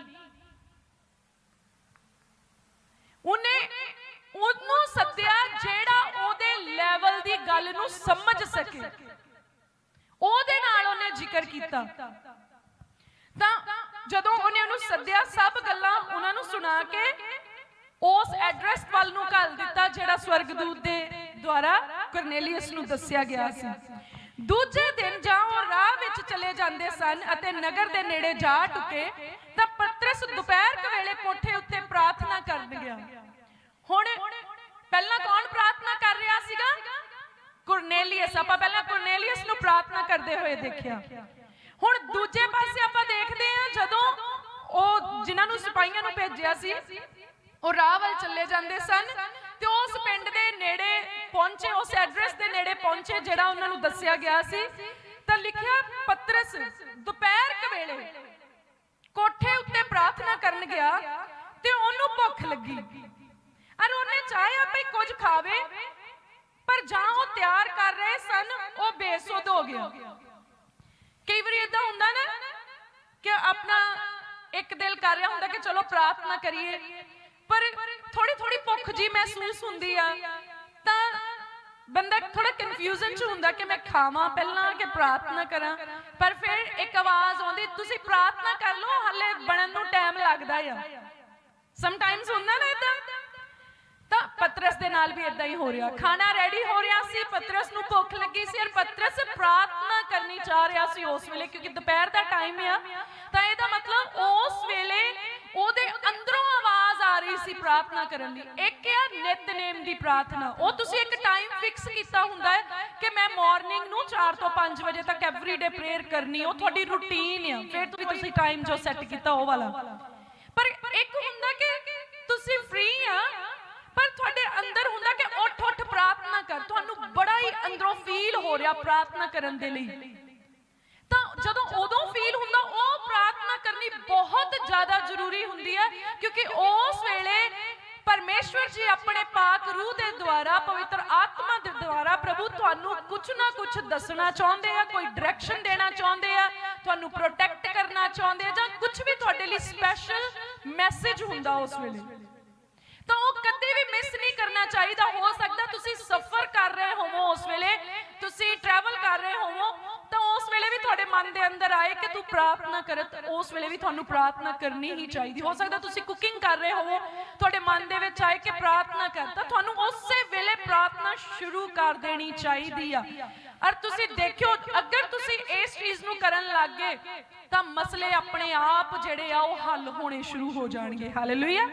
ਉਹਨੇ ਉਹਨੂੰ ਸੱਦਿਆ ਜਿਹੜਾ ਉਹਦੇ ਲੈਵਲ ਦੀ ਗੱਲ ਨੂੰ ਸਮਝ ਸਕੇ। ਉਹਦੇ ਨਾਲ ਉਹਨੇ ਜ਼ਿਕਰ ਕੀਤਾ। ਤਾਂ ਜਦੋਂ ਉਹਨੇ ਉਹਨੂੰ ਸੱਦਿਆ, ਸਭ ਗੱਲਾਂ ਉਹਨਾਂ ਨੂੰ ਸੁਣਾ ਕੇ ਉਸ ਐਡਰੈਸ ਵੱਲ ਨੂੰ ਘੱਲ ਦਿੱਤਾ, ਜਿਹੜਾ ਸਵਰਗਦੂਤ ਦੇ ਦੁਆਰਾ ਕਰਨੇਲੀਅਸ ਨੂੰ ਦੱਸਿਆ ਗਿਆ ਸੀ। ਦੂਜੇ ਦਿਨ ਜਾਂ ਉਹ ਰਾਹ ਵਿੱਚ ਚਲੇ ਜਾਂਦੇ ਸਨ ਅਤੇ ਨਗਰ ਦੇ ਨੇੜੇ ਜਾ ਟੁਕੇ ਤਾਂ ਪਤਰਸ ਦੁਪਹਿਰ ਕੁ ਵੇਲੇ ਕੋਠੇ ਉੱਤੇ ਪ੍ਰਾਰਥਨਾ ਕਰਨ ਗਿਆ ਹੁਣ ਪਹਿਲਾਂ ਕੌਣ ਪ੍ਰਾਰਥਨਾ ਕਰ ਰਿਹਾ ਸੀਗਾ? ਕੁਰਨੇਲੀਅਸ। ਆਪਾਂ ਪਹਿਲਾਂ ਕੁਰਨੇਲੀਅਸ ਨੂੰ ਪ੍ਰਾਰਥਨਾ ਕਰਦੇ ਹੋਏ ਦੇਖਿਆ। ਹੁਣ ਦੂਜੇ ਪਾਸੇ ਆਪਾਂ ਦੇਖਦੇ ਹਾਂ, ਜਦੋਂ ਉਹ ਜਿਨ੍ਹਾਂ ਨੂੰ ਸਿਪਾਹੀਆਂ ਨੂੰ ਭੇਜਿਆ ਸੀ, ਉਹ ਰਾਹ ਵੱਲ ਚੱਲੇ ਜਾਂਦੇ ਸਨ ਤੇ ਉਸ ਪਿੰਡ ਦੇ ਨੇੜੇ ਪਹੁੰਚੇ, ਉਸ ਐਡਰੈਸ ਦੇ ਨੇੜੇ ਪਹੁੰਚੇ ਜਿਹੜਾ ਉਹਨਾਂ ਨੂੰ ਦੱਸਿਆ ਗਿਆ ਸੀ, ਤਾਂ ਲਿਖਿਆ ਪਤਰਸ, ਦੁਪਹਿਰ ਕੁ ਵੇਲੇ ਕੋਠੇ ਉੱਤੇ ਪ੍ਰਾਰਥਨਾ ਕਰਨ ਗਿਆ ਤੇ ਉਹਨੂੰ ਭੁੱਖ ਲੱਗੀ। ਅਰ ਉਹਨੇ ਚਾਹਿਆ ਭਈ ਕੁਝ ਖਾਵੇ, ਪਰ ਜਾਂ ਉਹ ਤਿਆਰ ਕਰ ਰਹੇ ਸਨ, ਉਹ ਬੇਸੁੱਧ ਹੋ ਗਿਆ। ਕਈ ਵਾਰੀ ਇਦਾਂ ਹੁੰਦਾ ਨਾ ਕਿ ਆਪਣਾ ਇੱਕ ਦਿਲ ਕਰ ਰਿਹਾ ਹੁੰਦਾ ਕਿ ਚਲੋ ਪ੍ਰਾਰਥਨਾ ਕਰੀਏ, ਪਰ ਥੋੜੀ ਥੋੜੀ ਭੁੱਖ ਜੀ ਮਹਿਸੂਸ ਹੁੰਦੀ ਆ, ਤਾਂ ਬੰਦਾ ਥੋੜਾ ਕਨਫਿਊਜ਼ਨ ਚ ਹੁੰਦਾ ਕਿ ਮੈਂ ਖਾਵਾਂ ਪਹਿਲਾਂ ਕਿ ਪ੍ਰਾਰਥਨਾ ਕਰਾਂ, ਪਰ ਫਿਰ ਇੱਕ ਆਵਾਜ਼ ਆਉਂਦੀ, ਤੁਸੀਂ ਪ੍ਰਾਰਥਨਾ ਕਰ ਲਓ, ਹਲੇ ਬਣਨ ਨੂੰ ਟਾਈਮ ਲੱਗਦਾ ਆ। ਸਮਟਾਈਮਸ ਹੁੰਦਾ ਨਾ ਇਦਾਂ ਪਤਰਸ ਦੇ ਨਾਲ ਵੀ ਇਦਾਂ ਹੀ ਹੋ ਰਿਹਾ। ਖਾਣਾ ਰੈਡੀ ਹੋ ਰਿਹਾ ਸੀ ਪਤਰਸ ਨੂੰ ਭੁੱਖ ਲੱਗੀ ਸੀ ਔਰ ਪਤਰਸ ਪ੍ਰਾਰਥਨਾ ਕਰਨੀ ਚਾਹ ਰਿਹਾ ਸੀ ਉਸ ਵੇਲੇ ਕਿਉਂਕਿ ਦੁਪਹਿਰ ਦਾ ਟਾਈਮ ਆ। ਤਾਂ ਇਹਦਾ ਮਤਲਬ ਉਸ ਵੇਲੇ ਉਹਦੇ ਅੰਦਰੋਂ ਆਵਾਜ਼ ਆ ਰਹੀ ਸੀ ਪ੍ਰਾਰਥਨਾ ਕਰਨ ਦੀ। ਇੱਕ ਆ ਨਿਤਨੇਮ ਦੀ ਪ੍ਰਾਰਥਨਾ। ਉਹ ਤੁਸੀਂ ਇੱਕ ਟਾਈਮ ਫਿਕਸ ਕੀਤਾ ਹੁੰਦਾ ਹੈ ਕਿ ਮੈਂ ਮਾਰਨਿੰਗ ਨੂੰ 4 ਤੋਂ 5 ਵਜੇ ਤੱਕ ਐਵਰੀਡੇ ਪ੍ਰੇਅਰ ਕਰਨੀ ਉਹ ਤੁਹਾਡੀ ਰੁਟੀਨ ਆ। ਫਿਰ ਤੁਸੀਂ ਤੁਸੀਂ ਟਾਈਮ ਜੋ ਸੈੱਟ ਕੀਤਾ ਉਹ ਵਾਲਾ। ਪਰ ਇੱਕ ਹੁੰਦਾ ਕਿ ਤੁਸੀਂ ਫ੍ਰੀ ਆ ਪਰ ਤੁਹਾਡੇ ਅੰਦਰ ਹੁੰਦਾ ਕਿ ਉੱਠ ਉੱਠ ਪ੍ਰਾਰਥਨਾ ਕਰ, ਤੁਹਾਨੂੰ ਬੜਾ ਹੀ ਅੰਦਰੋਂ ਫੀਲ ਹੋ ਰਿਹਾ ਪ੍ਰਾਰਥਨਾ ਕਰਨ ਦੇ ਲਈ। ਤਾਂ ਜਦੋਂ ਉਦੋਂ ਫੀਲ ਹੁੰਦਾ, ਉਹ ਪ੍ਰਾਰਥਨਾ ਕਰਨੀ ਬਹੁਤ ਜ਼ਿਆਦਾ ਜ਼ਰੂਰੀ ਹੁੰਦੀ ਹੈ, ਕਿਉਂਕਿ ਉਸ ਵੇਲੇ ਪਰਮੇਸ਼ਵਰ ਜੀ ਆਪਣੇ ਪਾਕ ਰੂਹ ਦੇ ਦੁਆਰਾ, ਪਵਿੱਤਰ ਆਤਮਾ ਦੇ ਦੁਆਰਾ ਪ੍ਰਭੂ ਤੁਹਾਨੂੰ ਕੁਝ ਨਾ ਕੁਝ ਦੱਸਣਾ ਚਾਹੁੰਦੇ ਆ, ਕੋਈ ਡਾਇਰੈਕਸ਼ਨ ਦੇਣਾ ਚਾਹੁੰਦੇ ਆ, ਤੁਹਾਨੂੰ ਪ੍ਰੋਟੈਕਟ ਕਰਨਾ ਚਾਹੁੰਦੇ ਆ, ਜਾਂ ਕੁਝ ਵੀ ਤੁਹਾਡੇ ਲਈ ਸਪੈਸ਼ਲ ਮੈਸੇਜ ਹੁੰਦਾ ਉਸ ਵੇਲੇ। ਕਦੇ ਵੀ ਮਿਸ ਨਹੀਂ ਕਰਨਾ ਚਾਹੀਦਾ। ਹੋ ਸਕਦਾ ਤੁਸੀਂ ਸਫ਼ਰ ਕਰ ਰਹੇ ਹੋਵੋ ਉਸ ਵੇਲੇ, ਤੁਸੀਂ ਟਰੈਵਲ ਕਰ ਰਹੇ ਹੋਵੋ, ਤਾਂ ਉਸ ਵੇਲੇ ਵੀ ਤੁਹਾਡੇ ਮਨ ਦੇ ਅੰਦਰ ਆਏ ਕਿ ਤੂੰ ਪ੍ਰਾਰਥਨਾ ਕਰ ਉਸ ਵੇਲੇ ਵੀ ਤੁਹਾਨੂੰ ਪ੍ਰਾਰਥਨਾ ਕਰਨੀ ਹੀ ਚਾਹੀਦੀ। ਹੋ ਸਕਦਾ ਤੁਸੀਂ ਕੁਕਿੰਗ ਕਰ ਰਹੇ ਹੋਵੋ, ਤੁਹਾਡੇ ਮਨ ਦੇ ਵਿੱਚ ਆਏ ਕਿ ਪ੍ਰਾਰਥਨਾ ਕਰ, ਤਾਂ ਤੁਹਾਨੂੰ ਉਸੇ ਵੇਲੇ ਪ੍ਰਾਰਥਨਾ ਸ਼ੁਰੂ ਕਰ ਦੇਣੀ ਚਾਹੀਦੀ ਆ। ਔਰ ਤੁਸੀਂ ਦੇਖਿਓ, ਅਗਰ ਤੁਸੀਂ ਇਸ ਚੀਜ਼ ਨੂੰ ਕਰਨ ਲੱਗ ਗਏ, ਤਾਂ ਮਸਲੇ ਆਪਣੇ ਆਪ ਜਿਹੜੇ ਆ, ਉਹ ਹੱਲ ਹੋਣੇ ਸ਼ੁਰੂ ਹੋ ਜਾਣਗੇ। ਹਾਲੇਲੂਇਆ